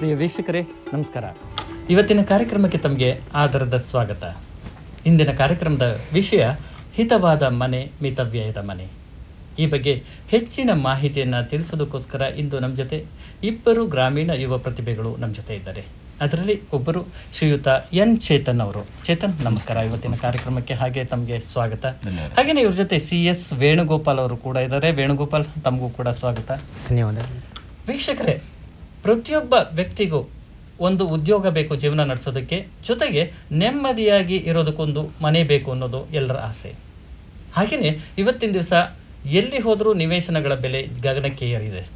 ಪ್ರಿಯ ವೀಕ್ಷಕರೇ ನಮಸ್ಕಾರ. ಇವತ್ತಿನ ಕಾರ್ಯಕ್ರಮಕ್ಕೆ ತಮಗೆ ಆದರದ ಸ್ವಾಗತ. ಇಂದಿನ ಕಾರ್ಯಕ್ರಮದ ವಿಷಯ ಹಿತವಾದ ಮನೆ ಮಿತವ್ಯಯದ ಮನೆ. ಈ ಬಗ್ಗೆ ಹೆಚ್ಚಿನ ಮಾಹಿತಿಯನ್ನು ತಿಳಿಸೋದಕ್ಕೋಸ್ಕರ ಇಂದು ನಮ್ಮ ಜೊತೆ ಇಬ್ಬರು ಗ್ರಾಮೀಣ ಯುವ ಪ್ರತಿಭೆಗಳು ನಮ್ಮ ಜೊತೆ ಇದ್ದಾರೆ. ಅದರಲ್ಲಿ ಒಬ್ಬರು ಶ್ರೀಯುತ ಎನ್ ಚೇತನ್ ಅವರು. ಚೇತನ್ ನಮಸ್ಕಾರ. ಇವತ್ತಿನ ಕಾರ್ಯಕ್ರಮಕ್ಕೆ ಹಾಗೆ ತಮಗೆ ಸ್ವಾಗತ. ಹಾಗೆಯೇ ಇವ್ರ ಜೊತೆ ಸಿ ಎಸ್ ವೇಣುಗೋಪಾಲ್ ಅವರು ಕೂಡ ಇದ್ದಾರೆ. ವೇಣುಗೋಪಾಲ್ ತಮಗೂ ಕೂಡ ಸ್ವಾಗತ. ಧನ್ಯವಾದ. ವೀಕ್ಷಕರೇ ಪ್ರತಿಯೊಬ್ಬ ವ್ಯಕ್ತಿಗೂ ಒಂದು ಉದ್ಯೋಗ ಬೇಕು ಜೀವನ ನಡೆಸೋದಕ್ಕೆ ಜೊತೆಗೆ ನೆಮ್ಮದಿಯಾಗಿ ಇರೋದಕ್ಕೊಂದು ಮನೆ ಬೇಕು ಅನ್ನೋದು ಎಲ್ಲರ ಆಸೆ. ಹಾಗೆಯೇ ಇವತ್ತಿನ ದಿವಸ ಎಲ್ಲಿ ಹೋದರೂ ನಿವೇಶನಗಳ ಬೆಲೆ ಗಗನಕ್ಕೆ ಏರಿದೆ.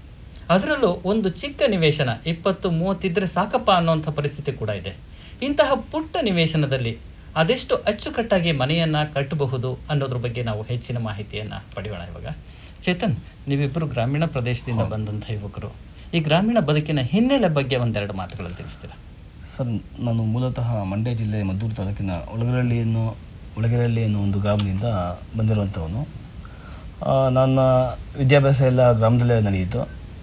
ಅದರಲ್ಲೂ ಒಂದು ಚಿಕ್ಕ ನಿವೇಶನ ಇಪ್ಪತ್ತು ಮೂವತ್ತಿದ್ದರೆ ಸಾಕಪ್ಪ ಅನ್ನೋಂಥ ಪರಿಸ್ಥಿತಿ ಕೂಡ ಇದೆ. ಇಂತಹ ಪುಟ್ಟ ನಿವೇಶನದಲ್ಲಿ ಅದೆಷ್ಟು ಅಚ್ಚುಕಟ್ಟಾಗಿ ಮನೆಯನ್ನು ಕಟ್ಟಬಹುದು ಅನ್ನೋದ್ರ ಬಗ್ಗೆ ನಾವು ಹೆಚ್ಚಿನ ಮಾಹಿತಿಯನ್ನು ಪಡೆಯೋಣ ಇವಾಗ. ಚೇತನ್ ನೀವಿಬ್ಬರು ಗ್ರಾಮೀಣ ಪ್ರದೇಶದಿಂದ ಬಂದಂಥ ಯುವಕರು ಈ ಗ್ರಾಮೀಣ ಬದುಕಿನ ಹಿನ್ನೆಲೆ ಬಗ್ಗೆ ಒಂದೆರಡು ಮಾತುಗಳಲ್ಲಿ ತಿಳಿಸ್ತೀರಾ? ಸರ್, ನಾನು ಮೂಲತಃ ಮಂಡ್ಯ ಜಿಲ್ಲೆ ಮದ್ದೂರು ತಾಲೂಕಿನ ಒಳಗರಳ್ಳಿ ಅನ್ನೋ ಒಳಗರಳ್ಳಿ ಅನ್ನೋ ಒಂದು ಗ್ರಾಮದಿಂದ ಬಂದಿರುವಂಥವನು. ನನ್ನ ವಿದ್ಯಾಭ್ಯಾಸ ಎಲ್ಲ ಗ್ರಾಮದಲ್ಲೇ ನಡೆಯಿತು.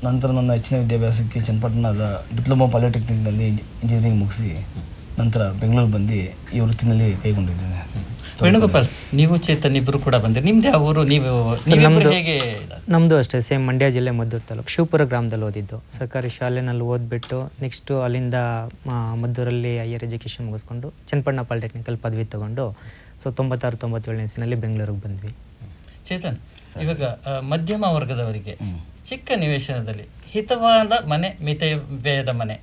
ನಂತರ ನನ್ನ ಹೆಚ್ಚಿನ ವಿದ್ಯಾಭ್ಯಾಸಕ್ಕೆ ಚನ್ನಪಟ್ಟಣದ ಡಿಪ್ಲೊಮಾ ಪಾಲಿಟೆಕ್ನಿಕ್ನಲ್ಲಿ ಇಂಜಿನಿಯರಿಂಗ್ ಮುಗಿಸಿ ನಂತರ ಬೆಂಗಳೂರು ಬಂದು ಈ ವೃತ್ತಿನಲ್ಲಿ ಕೈಗೊಂಡಿದ್ದೇನೆ. ವೇಣುಗೋಪಾಲ್ ನೀವು ಚೇತನ್ ಇಬ್ಬರು ಕೂಡ ಬಂದಿರಿ. ನಿಮ್ದು ಯಾವ ಊರು ನೀವು ನಮ್ದು ಹೇಗೆ ನಮ್ಮದು ಅಷ್ಟೇ ಸೇಮ್ ಮಂಡ್ಯ ಜಿಲ್ಲೆ ಮದ್ದೂರು ತಾಲೂಕು. ಶಿವಪುರ ಗ್ರಾಮದಲ್ಲಿ ಓದಿದ್ದು. ಸರ್ಕಾರಿ ಶಾಲೆನಲ್ಲಿ ಓದ್ಬಿಟ್ಟು ನೆಕ್ಸ್ಟು ಅಲ್ಲಿಂದ ಮದ್ದೂರಲ್ಲಿ ಹೈಯರ್ ಎಜುಕೇಷನ್ ಮುಗಿಸ್ಕೊಂಡು ಚನ್ನಪಟ್ಟಣ ಪಾಲಿಟೆಕ್ನಿಕಲ್ ಪದವಿ ತಗೊಂಡು ಸೊ ತೊಂಬತ್ತಾರು ತೊಂಬತ್ತೇಳನೇ ಸಿನಲ್ಲಿ ಬೆಂಗಳೂರಿಗೆ ಬಂದ್ವಿ. ಚೇತನ್ ಇವಾಗ ಮಧ್ಯಮ ವರ್ಗದವರಿಗೆ ಚಿಕ್ಕ ನಿವೇಶನದಲ್ಲಿ ಹಿತವಾದ ಮನೆ ಮಿತ ವ್ಯಯದ ಮನೆ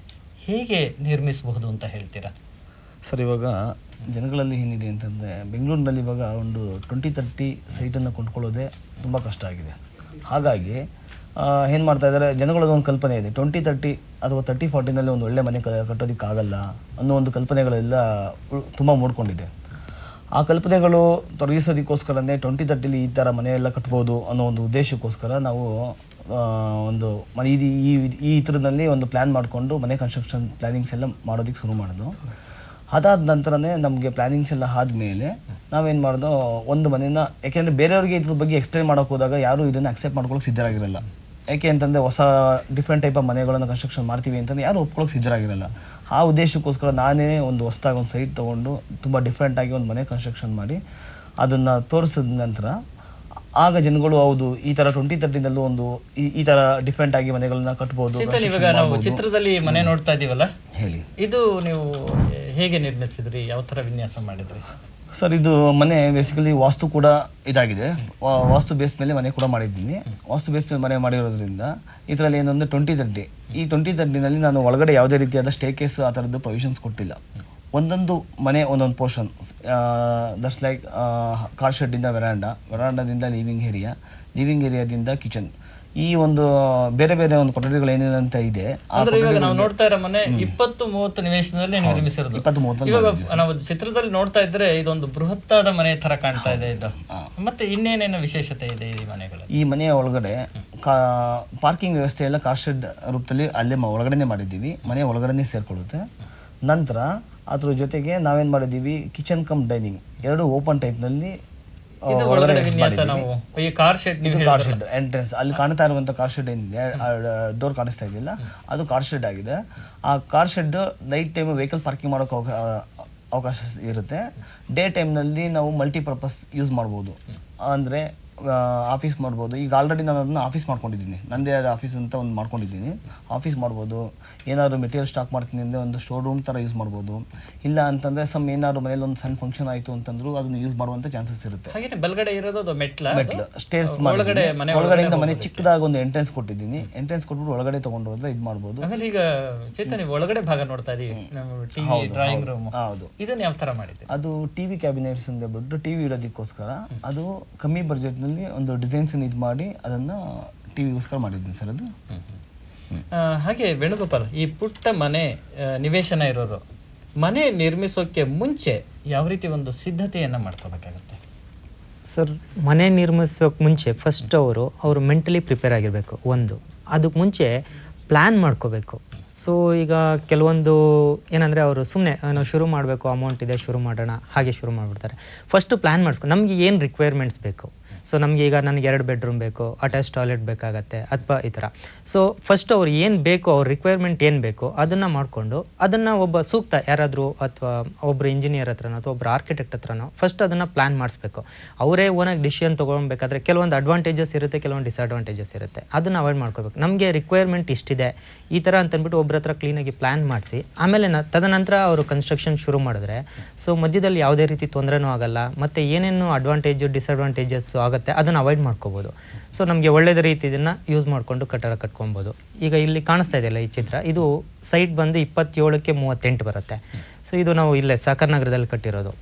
ಹೇಗೆ ನಿರ್ಮಿಸಬಹುದು ಅಂತ ಹೇಳ್ತೀರಾ? ಸರ್ ಇವಾಗ ಜನಗಳಲ್ಲಿ ಏನಿದೆ ಅಂತಂದರೆ ಬೆಂಗಳೂರಿನಲ್ಲಿ ಇವಾಗ ಒಂದು ಟ್ವೆಂಟಿ ತರ್ಟಿ ಸೈಟನ್ನು ಕೊಂಡ್ಕೊಳ್ಳೋದೇ ತುಂಬ ಕಷ್ಟ ಆಗಿದೆ. ಹಾಗಾಗಿ ಏನು ಮಾಡ್ತಾ ಇದ್ದಾರೆ? ಜನಗಳದ್ದು ಒಂದು ಕಲ್ಪನೆ ಇದೆ. ಟ್ವೆಂಟಿ ತರ್ಟಿ ಅಥವಾ ತರ್ಟಿ ಫಾರ್ಟಿನಲ್ಲಿ ಒಂದು ಒಳ್ಳೆ ಮನೆ ಕಟ್ಟೋದಕ್ಕಾಗಲ್ಲ ಅನ್ನೋ ಒಂದು ಕಲ್ಪನೆಗಳೆಲ್ಲ ತುಂಬ ಮೂಡ್ಕೊಂಡಿದೆ. ಆ ಕಲ್ಪನೆಗಳು ತೊಡಗಿಸೋದಕ್ಕೋಸ್ಕರನೇ ಟ್ವೆಂಟಿ ತರ್ಟಿಲಿ ಈ ಥರ ಮನೆಯೆಲ್ಲ ಕಟ್ಬೋದು ಅನ್ನೋ ಒಂದು ಉದ್ದೇಶಕ್ಕೋಸ್ಕರ ನಾವು ಒಂದು ಮನೆ, ಈ ಈ ಥರದಲ್ಲಿ ಒಂದು ಪ್ಲ್ಯಾನ್ ಮಾಡಿಕೊಂಡು ಮನೆ ಕನ್ಸ್ಟ್ರಕ್ಷನ್ ಪ್ಲ್ಯಾನಿಂಗ್ಸ್ ಎಲ್ಲ ಮಾಡೋದಕ್ಕೆ ಶುರು ಮಾಡಿದ್ವು. ಅದಾದ ನಂತರನೇ ನಮಗೆ ಪ್ಲ್ಯಾನಿಂಗ್ಸ್ ಎಲ್ಲ ಆದಮೇಲೆ ನಾವೇನು ಮಾಡೋದು ಒಂದು ಮನೇನ ಯಾಕೆಂದರೆ ಬೇರೆಯವ್ರಿಗೆ ಇದ್ರ ಬಗ್ಗೆ ಎಕ್ಸ್ಪ್ಲೈನ್ ಮಾಡೋಕೆ ಹೋದಾಗ ಯಾರೂ ಇದನ್ನು ಅಕ್ಸೆಪ್ಟ್ ಮಾಡ್ಕೊಳ್ಳೋಕೆ ಸಿದ್ಧರಾಗಿರಲ್ಲ. ಯಾಕೆ ಅಂತಂದರೆ ಹೊಸ ಡಿಫ್ರೆಂಟ್ ಟೈಪ್ ಆಫ್ ಮನೆಗಳನ್ನು ಕನ್ಸ್ಟ್ರಕ್ಷನ್ ಮಾಡ್ತೀವಿ ಅಂತಂದರೆ ಯಾರು ಒಪ್ಕೊಳ್ಳೋಕೆ ಸಿದ್ಧರಾಗಿರಲ್ಲ. ಆ ಉದ್ದೇಶಕ್ಕೋಸ್ಕರ ನಾನೇ ಒಂದು ಹೊಸದಾಗಿ ಒಂದು ಸೈಟ್ ತೊಗೊಂಡು ತುಂಬ ಡಿಫ್ರೆಂಟಾಗಿ ಒಂದು ಮನೆ ಕನ್ಸ್ಟ್ರಕ್ಷನ್ ಮಾಡಿ ಅದನ್ನು ತೋರಿಸಿದ ನಂತರ ಆಗ ಜನಗಳು ಹೌದು ಈ ತರ ಟ್ವೆಂಟಿ ತರ್ಟಿನಲ್ಲೂ ಒಂದು ಈ- ಈ ಥರ ಡಿಫ್ರೆಂಟ್ ಆಗಿ ಮನೆಗಳನ್ನ ಕಟ್ಬೋದು ಚೇತನ್ ಇವಾಗ ನಾವು ಚಿತ್ರದಲ್ಲಿ ಮನೆ ನೋಡ್ತಾ ಇದೀವಲ್ಲ? ಹೇಳಿ. ಇದು ನೀವು ಹೇಗೆ ನಿರ್ಮಿಸಿದ್ರಿ? ಯಾವ ಥರ ವಿನ್ಯಾಸ ಮಾಡಿದ್ರಿ? ಸರ್, ಇದು ಮನೆ ಬೇಸಿಕಲಿ ವಾಸ್ತು ಕೂಡ ಇದಾಗಿದೆ. ವಾಸ್ತು ಬೇಸ್ ಮೇಲೆ ಮನೆ ಕೂಡ ಮಾಡಿದ್ದೀನಿ. ವಾಸ್ತು ಬೇಸ್ ಮೇಲೆ ಮನೆ ಮಾಡಿರೋದ್ರಿಂದ ಇದರಲ್ಲಿ ಏನಂದ್ರೆ ಟ್ವೆಂಟಿ ತರ್ಟಿ ಈ ಟ್ವೆಂಟಿ ತರ್ಟಿನಲ್ಲಿ ನಾನು ಒಳಗಡೆ ಯಾವುದೇ ರೀತಿಯಾದ ಸ್ಟೇ ಕೇಸ್ ಆ ಥರದ್ದು ಪ್ರೊವಿಷನ್ಸ್ ಕೊಟ್ಟಿಲ್ಲ. ಒಂದೊಂದು ಮನೆ, ಒಂದೊಂದು ಪೋರ್ಷನ್ ದಟ್ಸ್ ಲೈಕ್ ಕಾರ್ ಶೆಡ್ಡಿಂದ ವೆರಾಂಡ ವೆರಾಂಡದಿಂದ ಲಿವಿಂಗ್ ಏರಿಯಾ ಲಿವಿಂಗ್ ಏರಿಯಾದಿಂದ ಕಿಚನ್ ಈ ಒಂದು ಬೇರೆ ಬೇರೆ ಒಂದು ಕೊಠಡಿಗಳು ಏನಿದೆ ಅಂತ ಇದೆ ಆ ಅಂದ್ರೆ ಇವಾಗ ನಾವು ನೋಡ್ತಾ ಇರೋ ಮನೆ ಇಪ್ಪತ್ತು ಮೂವತ್ತು ನಿವೇಶನದಲ್ಲಿ ನಿರ್ಮಿಸಿರೋದು. ಇಪ್ಪತ್ತು ಮೂವತ್ತಲ್ಲಿ ಇವಾಗ ನಾವು ಚಿತ್ರದಲ್ಲಿ ನೋಡ್ತಾ ಇದ್ರೆ ಇದೊಂದು ಬೃಹತ್ತಾದ ಮನೆ ತರ ಕಾಣ್ತಾ ಇದೆ ಇದು. ಮತ್ತೆ ಇನ್ನೇನೇನು ವಿಶೇಷತೆ ಇದೆ ಈ ಮನೆಗಳು ಈ ಮನೆಯ ಒಳಗಡೆ ಕಾ ಪಾರ್ಕಿಂಗ್ ವ್ಯವಸ್ಥೆ ಎಲ್ಲ ಕಾರ್ ಶೆಡ್ ರೂಪದಲ್ಲಿ ಅಲ್ಲೇ ಒಳಗಡೆನೆ ಮಾಡಿದ್ದೀವಿ. ಮನೆ ಒಳಗಡೆನೆ ಸೇರ್ಕೊಳ್ಳುತ್ತೆ. ನಂತರ ಅದ್ರ ಜೊತೆಗೆ ನಾವೇನು ಮಾಡಿದ್ದೀವಿ? Kitchen cum dining. ಎರಡು ಓಪನ್ ಟೈಪ್ನಲ್ಲಿ ಇದು ಒಳಗಡೆ ವಿನ್ಯಾಸ ನಾವು. ಈ ಕಾರ್ ಶೆಡ್ ನೀವು ಕಾರ್ ಶೆಡ್ ಎಂಟ್ರೆನ್ಸ್ ಅಲ್ಲಿ ಕಾಣ್ತಾ ಇರುವಂತ ಕಾರ್ ಶೆಡ್ ಏನಿದೆ? ಡೋರ್ ಕಾಣಿಸ್ತಾ ಇದೆಯಲ್ಲ ಅದು ಕಾರ್ ಶೆಡ್ ಆಗಿದೆ. ಆ car shed night time vehicle parking ಮಾಡೋಕೆ ಅವಕಾಶ ಇರುತ್ತೆ. ಡೇ ಟೈಮ್ನಲ್ಲಿ ನಾವು ಮಲ್ಟಿಪರ್ಪಸ್ ಯೂಸ್ ಮಾಡಬಹುದು ಅಂದರೆ ಆಫೀಸ್ ಮಾಡ್ಬೋದು. ಈಗ ಆಲ್ರೆಡಿ ನಾನು ಅದನ್ನು ಆಫೀಸ್ ಮಾಡ್ಕೊಂಡಿದ್ದೀನಿ. ನನ್ನದೇ ಆದ ಆಫೀಸ್ ಅಂತ ಒಂದು ಮಾಡ್ಕೊಂಡಿದ್ದೀನಿ. ಆಫೀಸ್ ಮಾಡ್ಬೋದು. ಏನಾದ್ರು ಮೆಟೀರಿಯಲ್ ಸ್ಟಾಕ್ ಮಾಡ್ತೀನಿ ಅಂದರೆ ಒಂದು ಶೋರೂಮ್ ಥರ ಯೂಸ್ ಮಾಡ್ಬೋದು. ಇಲ್ಲ ಅಂತಂದರೆ ಸಮ್ ಏನಾದ್ರು ಮನೇಲಿ ಒಂದು ಸಣ್ಣ ಫಂಕ್ಷನ್ ಆಯಿತು ಅಂತಂದ್ರೂ ಅದನ್ನು ಯೂಸ್ ಮಾಡುವಂಥ ಚಾನ್ಸಸ್ ಇರುತ್ತೆ. ಬಲಗಡೆ ಇರೋದು ಅದು ಮೆಟ್ಲ ಮೆಟ್ಲು. ಸ್ಟೇರ್ಸ್ ಒಳಗಡೆ ಮನೆ ಒಳಗಡೆಯಿಂದ ಮನೆ ಚಿಕ್ಕದಾಗಿ ಒಂದು ಎಂಟ್ರೆನ್ಸ್ ಕೊಟ್ಟಿದ್ದೀನಿ. ಎಂಟ್ರೆನ್ಸ್ ಕೊಟ್ಬಿಟ್ಟು ಒಳಗಡೆ ತಗೊಂಡು ಹೋದ್ರೆ ಇದು ಮಾಡ್ಬೋದು. ಆಮೇಲೆ ಈಗ ಚೇತನ್ ಒಳಗಡೆ ಭಾಗ ನೋಡ್ತಾ ಇದೀವಿ ಟಿವಿ ಡ್ರಾಯಿಂಗ್ ರೂಮ್ ಹೌದು ಇದನ್ನ ಯಾವ ತರ ಮಾಡಿದ್ರಿ ಅದು ಟಿವಿ ಕ್ಯಾಬಿನೆಟ್ಸ್ ಅಂತ ಬಿಟ್ಟು ಟಿವಿ ಇಡೋದಕ್ಕೋಸ್ಕರ ಅದು ಕಮ್ಮಿ ಬಡ್ಜೆಟ್ನಲ್ಲಿ ಒಂದು ಡಿಸೈನ್ಸನ್ನು ಇದು ಮಾಡಿ ಅದನ್ನು ಟಿ ವಿಗೋಸ್ಕರ ಮಾಡಿದ್ದೀನಿ ಸರ್ ಅದು. ಹಾಗೆ ವೇಣುಗೋಪಾಲ್ ಈ ಪುಟ್ಟ ಮನೆ ನಿವೇಶನ ಇರೋದು ಮನೆ ನಿರ್ಮಿಸೋಕ್ಕೆ ಮುಂಚೆ ಯಾವ ರೀತಿ ಒಂದು ಸಿದ್ಧತೆಯನ್ನು ಮಾಡ್ಕೋಬೇಕಾಗುತ್ತೆ? ಸರ್ ಮನೆ ನಿರ್ಮಿಸೋಕೆ ಮುಂಚೆ ಫಸ್ಟ್ ಅವರು ಅವರು ಮೆಂಟಲಿ ಪ್ರಿಪೇರ್ ಆಗಿರಬೇಕು ಒಂದು. ಅದಕ್ಕೆ ಮುಂಚೆ ಪ್ಲ್ಯಾನ್ ಮಾಡ್ಕೋಬೇಕು. ಸೊ ಈಗ ಕೆಲವೊಂದು ಏನಂದರೆ ಅವರು ಸುಮ್ಮನೆ ನಾವು ಶುರು ಮಾಡಬೇಕು ಅಮೌಂಟ್ ಇದೆ ಶುರು ಮಾಡೋಣ ಹಾಗೆ ಶುರು ಮಾಡಿಬಿಡ್ತಾರೆ. ಫಸ್ಟು ಪ್ಲ್ಯಾನ್ ಮಾಡಿಸ್ಕೊ ನಮಗೆ ಏನು ರಿಕ್ವೈರ್ಮೆಂಟ್ಸ್ ಬೇಕು? ಸೊ ನಮಗೆ ಈಗ ನನಗೆ ಎರಡು ಬೆಡ್ರೂಮ್ ಬೇಕು ಅಟ್ಯಾಚ್ ಟಾಯ್ಲೆಟ್ ಬೇಕಾಗತ್ತೆ, ಅಥವಾ ಈ ಥರ. ಸೊ ಫಸ್ಟ್ ಅವ್ರು ಏನು ಬೇಕು, ಅವ್ರ ರಿಕ್ವೈರ್ಮೆಂಟ್ ಏನು ಬೇಕು, ಅದನ್ನು ಮಾಡಿಕೊಂಡು, ಅದನ್ನು ಒಬ್ಬ ಸೂಕ್ತ ಯಾರಾದರೂ ಅಥವಾ ಒಬ್ಬರು ಇಂಜಿನಿಯರ್ ಹತ್ರನೋ ಅಥವಾ ಒಬ್ಬರು ಆರ್ಕಿಟೆಕ್ಟ್ ಹತ್ರನೋ ಫಸ್ಟ್ ಅದನ್ನು ಪ್ಲ್ಯಾನ್ ಮಾಡಿಸ್ಬೇಕು. ಅವರೇ ಓನಾಗಿ ಡಿಸಿಷನ್ ತೊಗೊಳ್ಬೇಕಾದ್ರೆ ಕೆಲವೊಂದು ಅಡ್ವಾಂಟೇಜಸ್ ಇರುತ್ತೆ, ಕೆಲವೊಂದು ಡಿಸ್ಅಡ್ವಾಂಟೇಜಸ್ ಇರುತ್ತೆ. ಅದನ್ನು ಅವಾಯ್ಡ್ ಮಾಡ್ಕೋಬೇಕು. ನಮಗೆ ರಿಕ್ವೈರ್ಮೆಂಟ್ ಇಷ್ಟಿದೆ. ಈ ಥರ ಅಂತಂದ್ಬಿಟ್ಟು ಒಬ್ಬರ ಹತ್ರ ಕ್ಲೀನಾಗಿ ಪ್ಲ್ಯಾನ್ ಮಾಡಿಸಿ, ಆಮೇಲೆ ನ, ತದನಂತರ ಅವರು ಕನ್ಸ್ಟ್ರಕ್ಷನ್ ಶುರು ಮಾಡಿದ್ರೆ ಸೊ ಮಧ್ಯದಲ್ಲಿ ಯಾವುದೇ ರೀತಿ ತೊಂದರೆನೂ ಆಗಲ್ಲ, ಮತ್ತು ಏನೇನು ಅಡ್ವಾಂಟೇಜು ಡಿಸ್ಅಡ್ವಾಂಟೇಜಸ್ಸು ಆಗುತ್ತೆ ಅದನ್ನು ಅವಾಯ್ಡ್ ಮಾಡ್ಕೋಬೋದು. ಸೊ ನಮಗೆ ಒಳ್ಳೆಯದ ರೀತಿ ಇದನ್ನು ಯೂಸ್ ಮಾಡಿಕೊಂಡು ಕಟ್ಟಡ ಕಟ್ಕೊಬೋದು. ಈಗ ಇಲ್ಲಿ ಕಾಣಿಸ್ತಾ ಇದೆಯಲ್ಲ ಈ ಚಿತ್ರ, ಇದು ಸೈಟ್ ಬಂದು ಇಪ್ಪತ್ತೇಳಕ್ಕೆ ಮೂವತ್ತೆಂಟು ಬರುತ್ತೆ. ಸೊ ಇದು ನಾವು ಇಲ್ಲೇ ಸಾಕರ್ ನಗರದಲ್ಲಿ ಕಟ್ಟಿರೋದು.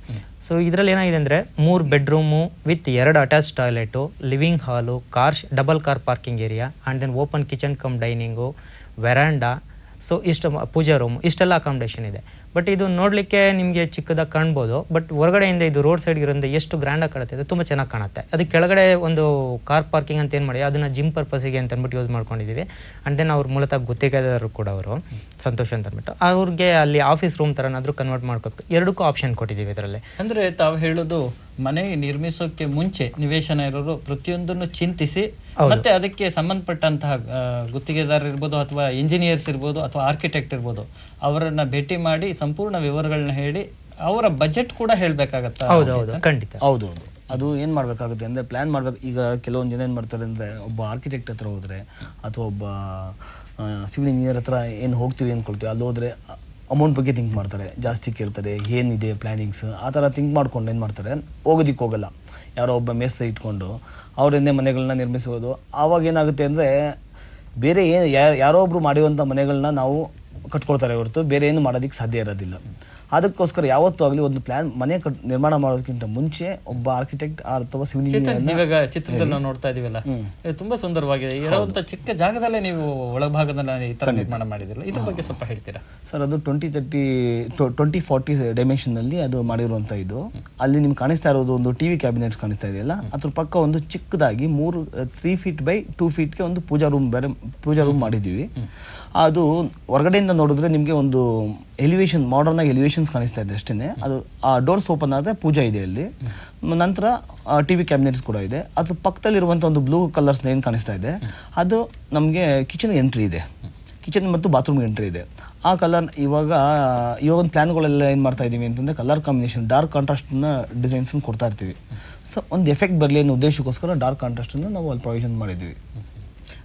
ಸೊ ಇದರಲ್ಲಿ ಏನಾಗಿದೆ ಅಂದರೆ ಮೂರು ಬೆಡ್ರೂಮು ವಿತ್ ಎರಡು attach toilet living hall car double car parking area and then open kitchen cum dining veranda so ಇಷ್ಟು ಪೂಜಾ ರೂಮ್ ಇಷ್ಟೆಲ್ಲ ಅಕಾಮಿಡೇಷನ್ ಇದೆ. ಬಟ್ ಇದು ನೋಡಲಿಕ್ಕೆ ನಿಮಗೆ ಚಿಕ್ಕದಾಗಿ ಕಾಣ್ಬೋದು. ಬಟ್ ಹೊರಗಡೆಯಿಂದ ಇದು ರೋಡ್ ಸೈಡ್ ಇರೋದ್ರಿಂದ ಎಷ್ಟು ಗ್ರ್ಯಾಂಡಾಗಿ ಕಾಣುತ್ತೆ ತುಂಬಾ ತುಂಬ ಚೆನ್ನಾಗಿ ಕಾಣುತ್ತೆ. ಅದಕ್ಕೆ ಕೆಳಗಡೆ ಒಂದು ಕಾರ್ ಪಾರ್ಕಿಂಗ್ ಅಂತ ಏನು ಮಾಡಿ ಅದನ್ನು ಜಿಮ್ ಪರ್ಪಸಿಗೆ ಅಂತ ಅಂದ್ಬಿಟ್ಟು ಯೂಸ್ ಮಾಡ್ಕೊಂಡಿದ್ದೀವಿ ಆ್ಯಂಡ್ ದೆನ್ ಅವ್ರ ಮೂಲತಃ ಗುತ್ತಿಗೆದಾರರು ಕೂಡ ಅವರು. ಸಂತೋಷ್ ಅಂತ ಅಂದ್ಬಿಟ್ಟು. ಅವ್ರಿಗೆ ಅಲ್ಲಿ ಆಫೀಸ್ ರೂಮ್ ಥರನಾದರೂ ಕನ್ವರ್ಟ್ ಮಾಡ್ಕೋಬೇಕು ಎರಡಕ್ಕೂ ಆಪ್ಷನ್ ಕೊಟ್ಟಿದ್ದೀವಿ ಇದರಲ್ಲಿ. ಅಂದ್ರೆ ತಾವು ಹೇಳೋದು ಮನೆ ನಿರ್ಮಿಸೋಕೆ ಮುಂಚೆ ನಿವೇಶನ ಇರೋರು ಪ್ರತಿಯೊಂದನ್ನು ಚಿಂತಿಸಿ ಮತ್ತೆ ಅದಕ್ಕೆ ಸಂಬಂಧಪಟ್ಟಂತಹ ಗುತ್ತಿಗೆದಾರ ಗುತ್ತಿಗೆದಾರರು ಇರ್ಬೋದು ಅಥವಾ ಇಂಜಿನಿಯರ್ಸ್ ಇರ್ಬೋದು ಅಥವಾ ಆರ್ಕಿಟೆಕ್ಟ್ ಇರ್ಬೋದು ಅವರನ್ನ ಭೇಟಿ ಮಾಡಿ ಸಂಪೂರ್ಣ ವಿವರಗಳನ್ನ ಹೇಳಿ ಅವರ ಬಜೆಟ್ ಕೂಡ ಹೇಳ್ಬೇಕಾಗತ್ತಾ ಹೌದು ಹೌದು ಖಂಡಿತ. ಹೌದು ಹೌದು ಅದು ಏನು ಮಾಡಬೇಕಾಗುತ್ತೆ ಅಂದರೆ ಪ್ಲ್ಯಾನ್ ಮಾಡ್ಬೇಕು. ಈಗ ಕೆಲವೊಂದು ಜನ ಏನು ಮಾಡ್ತಾರೆ ಅಂದರೆ ಒಬ್ಬ ಆರ್ಕಿಟೆಕ್ಟ್ ಹತ್ರ ಹೋದ್ರೆ ಅಥವಾ ಒಬ್ಬ ಸಿವಿಲ್ ಇಂಜಿನಿಯರ್ ಹತ್ರ ಏನು ಹೋಗ್ತೀವಿ ಅನ್ಕೊಳ್ತೀವಿ. ಅಲ್ಲಿ ಹೋದ್ರೆ ಅಮೌಂಟ್ ಬಗ್ಗೆ ಥಿಂಕ್ ಮಾಡ್ತಾರೆ. ಜಾಸ್ತಿ ಕೇಳ್ತಾರೆ. ಏನಿದೆ ಪ್ಲ್ಯಾನಿಂಗ್ಸ್ ಆ ಥರ ಥಿಂಕ್ ಮಾಡ್ಕೊಂಡು ಏನು ಮಾಡ್ತಾರೆ? ಹೋಗೋದಿಕ್ಕೆ ಹೋಗಲ್ಲ. ಯಾರೋ ಒಬ್ಬ ಮೇಸ್ತ್ರಿ ಇಟ್ಕೊಂಡು ಅವರನ್ನೇ ಮನೆಗಳನ್ನ ನಿರ್ಮಿಸೋದು. ಆವಾಗ ಏನಾಗುತ್ತೆ ಅಂದರೆ ಬೇರೆ ಏನು ಯಾರೋ ಒಬ್ರು ಮಾಡಿರುವಂಥ ಮನೆಗಳನ್ನ ನಾವು ಕಟ್ಕೊಳ್ತಾರೆ ಹೊರತು ಬೇರೆ ಏನು ಮಾಡೋದಕ್ಕೆ ಸಾಧ್ಯ ಇರೋದಿಲ್ಲ. ಅದಕ್ಕೋಸ್ಕರ ಯಾವತ್ತೂ ಆಗಲಿ ಒಂದು ಪ್ಲಾನ್ ಮನೆ ಕಟ್ ನಿರ್ಮಾಣ ಮಾಡೋದಕ್ಕಿಂತ ಮುಂಚೆ ಒಬ್ಬ ಆರ್ಕಿಟೆಕ್ಟ್ ಅಥವಾ ಸಿವಿಲ್ ಚೇತನ್ ಚಿತ್ರದಲ್ಲಿ ನಾವು ನೋಡ್ತಾ ಇದೀವಲ್ಲ? ಇದು ತುಂಬಾ ಸುಂದರವಾಗಿದೆ. ಇರುವಂತ ಚಿಕ್ಕ ಜಾಗದಲ್ಲೇ ನೀವು ಒಳಭಾಗದಲ್ಲಿ ಈ ತರ ನಿರ್ಮಾಣ ಮಾಡಿದಿರಲ್ಲ. ಇದ್ರ ಬಗ್ಗೆ ಸ್ವಲ್ಪ ಹೇಳ್ತೀರಾ? ಸರ್ ಅದು ಟ್ವೆಂಟಿ ತರ್ಟಿ ಟ್ವೆಂಟಿ ಫಾರ್ಟಿ ಡೈಮೆನ್ಷನ್ನಲ್ಲಿ ಅದು ಮಾಡಿರುವಂತ ಇದು. ಅಲ್ಲಿ ನಿಮ್ಗೆ ಕಾಣಿಸ್ತಾ ಇರೋದು ಒಂದು ಟಿವಿ ಕ್ಯಾಬಿನೆಟ್ ಕಾಣಿಸ್ತಾ ಇದೆಯಲ್ಲ ಅದ್ರ ಪಕ್ಕ ಒಂದು ಚಿಕ್ಕದಾಗಿ ಮೂರು ತ್ರೀ ಫೀಟ್ ಬೈ ಟೂ ಫೀಟ್ಗೆ ಒಂದು ಪೂಜಾ ರೂಮ್ ಬೇರೆ ಪೂಜಾ ರೂಮ್ ಮಾಡಿದ್ದೀವಿ. ಅದು ಹೊರಗಡೆಯಿಂದ ನೋಡಿದ್ರೆ ನಿಮಗೆ ಒಂದು ಎಲಿವೇಶನ್ ಮಾಡರ್ನ್ ಆಗಿ ಎಲಿವೇಶನ್ಸ್ ಕಾಣಿಸ್ತಾ ಇದೆ ಅಷ್ಟೇ ಅದು ಆ ಡೋರ್ಸ್ ಓಪನ್ ಆದರೆ ಪೂಜಾ ಇದೆ ಅಲ್ಲಿ. ನಂತರ ಟಿ ವಿ ಕ್ಯಾಬಿನೆಟ್ಸ್ ಕೂಡ ಇದೆ. ಅದು ಪಕ್ಕದಲ್ಲಿರುವಂಥ ಒಂದು ಬ್ಲೂ ಕಲರ್ಸ್ ಏನು ಕಾಣಿಸ್ತಾ ಇದೆ. ಅದು ನಮಗೆ ಕಿಚನ್ ಎಂಟ್ರಿ ಇದೆ. ಕಿಚನ್ ಮತ್ತು ಬಾತ್ರೂಮ್ ಎಂಟ್ರಿ ಇದೆ. ಆ ಕಲರ್ ಇವಾಗ ಇವಾಗ ಒಂದು ಪ್ಲ್ಯಾನ್ಗಳೆಲ್ಲ ಏನು ಮಾಡ್ತಾ ಇದ್ದೀವಿ ಅಂತಂದರೆ ಕಲರ್ ಕಾಂಬಿನೇಷನ್ ಡಾರ್ಕ್ ಕಾಂಟ್ರಾಸ್ಟ್ನ ಡಿಸೈನ್ಸನ್ನು ಕೊಡ್ತಾ ಇರ್ತೀವಿ. ಸೊ ಒಂದು ಎಫೆಕ್ಟ್ ಬರಲಿ ಅನ್ನೋ ಉದ್ದೇಶಕ್ಕೋಸ್ಕರ ಡಾರ್ಕ್ ಕಾಂಟ್ರಾಸ್ಟನ್ನು ನಾವು ಅಲ್ಲಿ ಪ್ರೊವಿಷನ್ ಮಾಡಿದ್ದೀವಿ.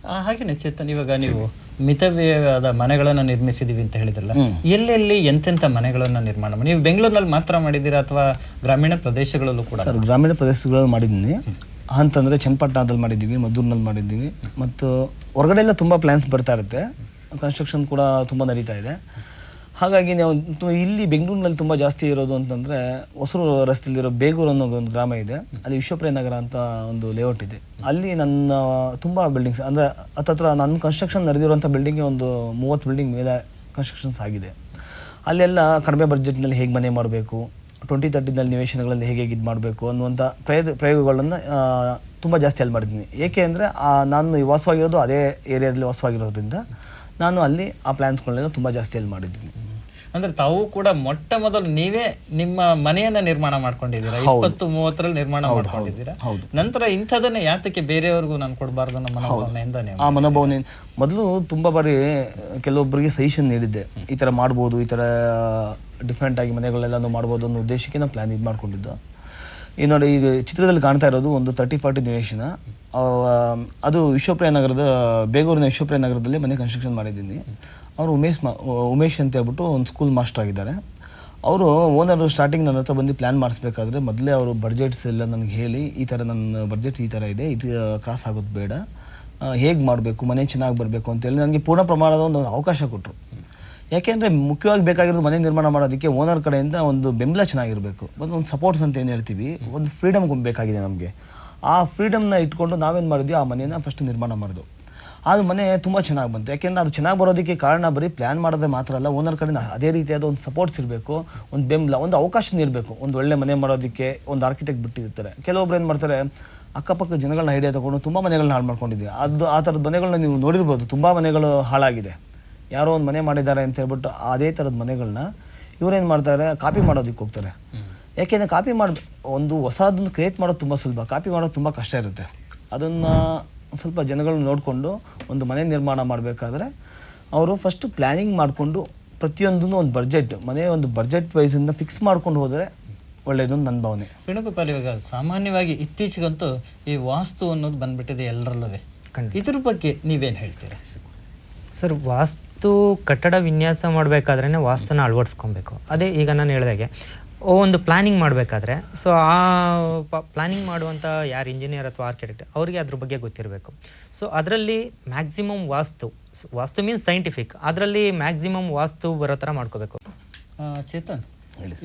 ಹಾಗೇನೆ ಚೇತನ್ ಇವಾಗ ನೀವು ಮಿತವ್ಯಯದ ಮನೆಗಳನ್ನು ನಿರ್ಮಿಸಿದೀವಿ ಅಂತ ಹೇಳಿದ್ರಲ್ಲ ಎಲ್ಲೆಲ್ಲಿ ಎಂತೆಂಥ ಮನೆಗಳನ್ನ ನಿರ್ಮಾಣ ನೀವು ಬೆಂಗಳೂರಿನಲ್ಲಿ ಮಾತ್ರ ಮಾಡಿದ್ದೀರಾ ಅಥವಾ ಗ್ರಾಮೀಣ ಪ್ರದೇಶಗಳಲ್ಲೂ ಕೂಡ? ಸರ್ ಗ್ರಾಮೀಣ ಪ್ರದೇಶಗಳಲ್ಲಿ ಮಾಡಿದ್ದೀನಿ. ಅಂತಂದರೆ ಚನ್ನಪಟ್ಟಣದಲ್ಲಿ ಮಾಡಿದ್ದೀವಿ ಮದ್ದೂರಿನಲ್ಲಿ ಮಾಡಿದ್ದೀವಿ. ಮತ್ತು ಹೊರಗಡೆ ಎಲ್ಲ ತುಂಬ ಪ್ಲ್ಯಾನ್ಸ್ ಬರ್ತಾ ಇರುತ್ತೆ. ಕನ್ಸ್ಟ್ರಕ್ಷನ್ ಕೂಡ ತುಂಬ ನಡೀತಾ ಇದೆ. ಹಾಗಾಗಿ ನಾವು ಇಲ್ಲಿ ಬೆಂಗಳೂರಿನಲ್ಲಿ ತುಂಬ ಜಾಸ್ತಿ ಇರೋದು ಅಂತಂದರೆ ಹೊಸರು ರಸ್ತೆಯಲ್ಲಿರೋ ಬೇಗೂರು ಅನ್ನೋ ಒಂದು ಗ್ರಾಮ ಇದೆ. ಅಲ್ಲಿ ವಿಶ್ವಪ್ರಿಯ ನಗರ ಅಂತ ಒಂದು ಲೇಔಟ್ ಇದೆ. ಅಲ್ಲಿ ನನ್ನ ತುಂಬ ಬಿಲ್ಡಿಂಗ್ಸ್ ಅಂದರೆ ಹತ್ತತ್ರ ನನ್ನ ಕನ್ಸ್ಟ್ರಕ್ಷನ್ ನಡೆದಿರುವಂಥ ಬಿಲ್ಡಿಂಗ್ಗೆ ಒಂದು ಮೂವತ್ತು ಬಿಲ್ಡಿಂಗ್ ಮೇಲೆ ಕನ್ಸ್ಟ್ರಕ್ಷನ್ಸ್ ಆಗಿದೆ. ಅಲ್ಲೆಲ್ಲ ಕಡಿಮೆ ಬಜೆಟ್ನಲ್ಲಿ ಹೇಗೆ ಮನೆ ಮಾಡಬೇಕು ಟ್ವೆಂಟಿ ತರ್ಟಿನಲ್ಲಿ ನಿವೇಶನಗಳಲ್ಲಿ ಹೇಗೆ ಹೇಗೆ ಇದು ಮಾಡಬೇಕು ಅನ್ನುವಂಥ ಪ್ರಯೋಗ, ಪ್ರಯೋಗಗಳನ್ನು ತುಂಬ ಜಾಸ್ತಿ ಅಲ್ಲಿ ಮಾಡಿದ್ದೀನಿ. ಏಕೆ ಅಂದರೆ ನಾನು ವಾಸವಾಗಿರೋದು ಅದೇ ಏರಿಯಾದಲ್ಲಿ ವಾಸವಾಗಿರೋದ್ರಿಂದ ನಾನು ಅಲ್ಲಿ ಆ ಪ್ಲ್ಯಾನ್ಸ್ಗಳನ್ನೆಲ್ಲ ತುಂಬ ಜಾಸ್ತಿ ಅಲ್ಲಿ ಮಾಡಿದ್ದೀನಿ. ಅಂದ್ರೆ ತಾವು ಕೂಡ ಮೊಟ್ಟ ಮೊದಲು ನೀವೇ ನಿಮ್ಮ ಮನೆಯನ್ನ ನಿರ್ಮಾಣ ಮಾಡ್ಕೊಂಡಿದ್ದೀರಾ? ಇಪ್ಪತ್ತು ಮೂವತ್ತರಲ್ಲಿ ನಿರ್ಮಾಣ ಮಾಡ್ಕೊಂಡಿದ್ದೀರಾ. ನಂತರ ಇಂಥದನ್ನ ಯಾತಕ್ಕೆ ಬೇರೆಯವ್ರಿಗೂ ನಾನು ಕೊಡಬಾರ್ದು ನಮ್ಮ ಮನೋಭಾವನೆಯಿಂದ ಆ ಮನೋಭಾವನೆ ಮೊದಲು ತುಂಬಾ ಬಾರಿ ಕೆಲವೊಬ್ಬರಿಗೆ ಸಜೆಷನ್ ನೀಡಿದ್ದೆ. ಈ ತರ ಮಾಡ್ಬೋದು ಈ ತರ ಡಿಫ್ರೆಂಟ್ ಆಗಿ ಮನೆಗಳೆಲ್ಲ ಮಾಡ್ಬೋದು ಅನ್ನೋ ಉದ್ದೇಶಕ್ಕೆ ನಾನು ಪ್ಲಾನ್ ಇದು ಮಾಡ್ಕೊಂಡಿದ್ದು. ಈ ನೋಡಿ ಈಗ ಚಿತ್ರದಲ್ಲಿ ಕಾಣ್ತಾ ಇರೋದು ಒಂದು ತರ್ಟಿ ಫಾರ್ಟಿ ನಿವೇಶನ. ಅದು ವಿಶ್ವಪ್ರಿಯ ನಗರದ, ಬೇಗೂರಿನ ವಿಶ್ವಪ್ರಿಯ ನಗರದಲ್ಲಿ ಮನೆ ಕನ್ಸ್ಟ್ರಕ್ಷನ್ ಮಾಡಿದ್ದೀನಿ. ಅವರು ಉಮೇಶ್ ಮಾ ಉಮೇಶ್ ಅಂತ ಹೇಳ್ಬಿಟ್ಟು ಒಂದು ಸ್ಕೂಲ್ ಮಾಸ್ಟರ್ ಆಗಿದ್ದಾರೆ. ಅವರು ಓನರು ಸ್ಟಾರ್ಟಿಂಗ್ ನನ್ನ ಹತ್ರ ಬಂದು ಪ್ಲ್ಯಾನ್ ಮಾಡಿಸ್ಬೇಕಾದ್ರೆ ಮೊದಲೇ ಅವರು ಬಡ್ಜೆಟ್ಸ್ ಎಲ್ಲ ನನಗೆ ಹೇಳಿ, ಈ ಥರ ನನ್ನ ಬಡ್ಜೆಟ್ ಈ ಥರ ಇದೆ, ಇದು ಕ್ರಾಸ್ ಆಗೋದು ಬೇಡ. ಹೇಗೆ ಮಾಡಬೇಕು, ಮನೆ ಚೆನ್ನಾಗಿ ಬರಬೇಕು ಅಂತೇಳಿ ನನಗೆ ಪೂರ್ಣ ಪ್ರಮಾಣದ ಒಂದು ಅವಕಾಶ ಕೊಟ್ಟರು ಯಾಕೆಂದರೆ ಮುಖ್ಯವಾಗಿ ಬೇಕಾಗಿರೋದು ಮನೆ ನಿರ್ಮಾಣ ಮಾಡೋದಕ್ಕೆ ಓನರ್ ಕಡೆಯಿಂದ ಒಂದು ಬೆಂಬಲ ಚೆನ್ನಾಗಿರಬೇಕು. ಒಂದು ಒಂದು ಸಪೋರ್ಟ್ಸ್ ಅಂತ ಏನು ಹೇಳ್ತೀವಿ, ಒಂದು ಫ್ರೀಡಮ್ ಬೇಕಾಗಿದೆ ನಮಗೆ. ಆ ಫ್ರೀಡಮ್ನ ಇಟ್ಕೊಂಡು ನಾವೇನು ಮಾಡಿದ್ವಿ? ಆ ಮನೆಯನ್ನು ಫಸ್ಟ್ ನಿರ್ಮಾಣ ಮಾಡಿದ್ವು. ಅದು ಮನೆ ತುಂಬ ಚೆನ್ನಾಗಿ ಬಂತು. ಯಾಕೆಂದರೆ ಅದು ಚೆನ್ನಾಗಿ ಬರೋದಕ್ಕೆ ಕಾರಣ ಬರೀ ಪ್ಲ್ಯಾನ್ ಮಾಡಿದ್ರೆ ಮಾತ್ರ ಅಲ್ಲ ಓನರ್ ಕಡೆ ಅದೇ ರೀತಿಯಾದ ಒಂದು ಸಪೋರ್ಟ್ಸ್ ಇರಬೇಕು, ಒಂದು ಬೆಂಬಲ, ಒಂದು ಅವಕಾಶ ನೀಡಬೇಕು. ಒಂದು ಒಳ್ಳೆ ಮನೆ ಮಾಡೋದಕ್ಕೆ ಒಂದು ಆರ್ಕಿಟೆಕ್ಟ್ ಬಿಟ್ಟಿರ್ತಾರೆ. ಕೆಲವೊಬ್ರು ಏನು ಮಾಡ್ತಾರೆ ಅಕ್ಕಪಕ್ಕ ಜನಗಳನ್ನ ಐಡಿಯಾ ತೊಗೊಂಡು ತುಂಬ ಮನೆಗಳನ್ನ ಹಾಳು ಮಾಡ್ಕೊಂಡಿದ್ದೀವಿ ಅದು ಆ ಥರದ ಮನೆಗಳನ್ನ ನೀವು ನೋಡಿರ್ಬೋದು, ತುಂಬ ಮನೆಗಳು ಹಾಳಾಗಿದೆ. ಯಾರೋ ಒಂದು ಮನೆ ಮಾಡಿದ್ದಾರೆ ಅಂತ ಹೇಳ್ಬಿಟ್ಟು ಅದೇ ಥರದ ಮನೆಗಳನ್ನ ಇವರೇನು ಮಾಡ್ತಾರೆ ಕಾಪಿ ಮಾಡೋದಕ್ಕೆ ಹೋಗ್ತಾರೆ. ಯಾಕೆಂದರೆ ಕಾಪಿ ಮಾಡಿ ಒಂದು ಹೊಸದನ್ನು ಕ್ರಿಯೇಟ್ ಮಾಡೋದು ತುಂಬ ಸುಲಭ. ಕಾಪಿ ಮಾಡೋದು ತುಂಬ ಕಷ್ಟ ಇರುತ್ತೆ. ಅದನ್ನು ಸ್ವಲ್ಪ ಜನಗಳು ನೋಡಿಕೊಂಡು ಒಂದು ಮನೆ ನಿರ್ಮಾಣ ಮಾಡಬೇಕಾದ್ರೆ ಅವರು ಫಸ್ಟು ಪ್ಲ್ಯಾನಿಂಗ್ ಮಾಡಿಕೊಂಡು ಪ್ರತಿಯೊಂದನ್ನು ಒಂದು ಬಡ್ಜೆಟ್ ಮನೆ ಒಂದು ಬಡ್ಜೆಟ್ ವೈಸಿಂದ ಫಿಕ್ಸ್ ಮಾಡ್ಕೊಂಡು ಹೋದರೆ ಒಳ್ಳೆಯದು ನನ್ನ ಭಾವನೆ. ವೇಣುಗೋಪಾಲ್ ಇವಾಗ ಸಾಮಾನ್ಯವಾಗಿ ಇತ್ತೀಚೆಗಂತೂ ಈ ವಾಸ್ತು ಅನ್ನೋದು ಬಂದ್ಬಿಟ್ಟಿದೆ ಎಲ್ಲರಲ್ಲೂ ಇದ್ರ ಬಗ್ಗೆ ನೀವೇನು ಹೇಳ್ತೀರಾ? ಸರ್ ವಾಸ್ತು ಕಟ್ಟಡ ವಿನ್ಯಾಸ ಮಾಡಬೇಕಾದ್ರೆ ವಾಸ್ತುನ ಅಳವಡಿಸ್ಕೊಬೇಕು. ಅದೇ ಈಗ ನಾನು ಹೇಳಿದಾಗೆ ಒಂದು ಪ್ಲಾನಿಂಗ್ ಮಾಡಬೇಕಾದ್ರೆ ಸೊ ಆ ಪ್ಲಾನಿಂಗ್ ಮಾಡುವಂಥ ಯಾರು ಇಂಜಿನಿಯರ್ ಅಥವಾ ಆರ್ಕಿಟೆಕ್ಟ್ ಅವರಿಗೆ ಅದ್ರ ಬಗ್ಗೆ ಗೊತ್ತಿರಬೇಕು. ಸೊ ಅದರಲ್ಲಿ maximum vastu vastu means scientific ಅದರಲ್ಲಿ ಮ್ಯಾಕ್ಸಿಮಮ್ ವಾಸ್ತು ಬರೋ ಥರ ಮಾಡ್ಕೋಬೇಕು. ಚೇತನ್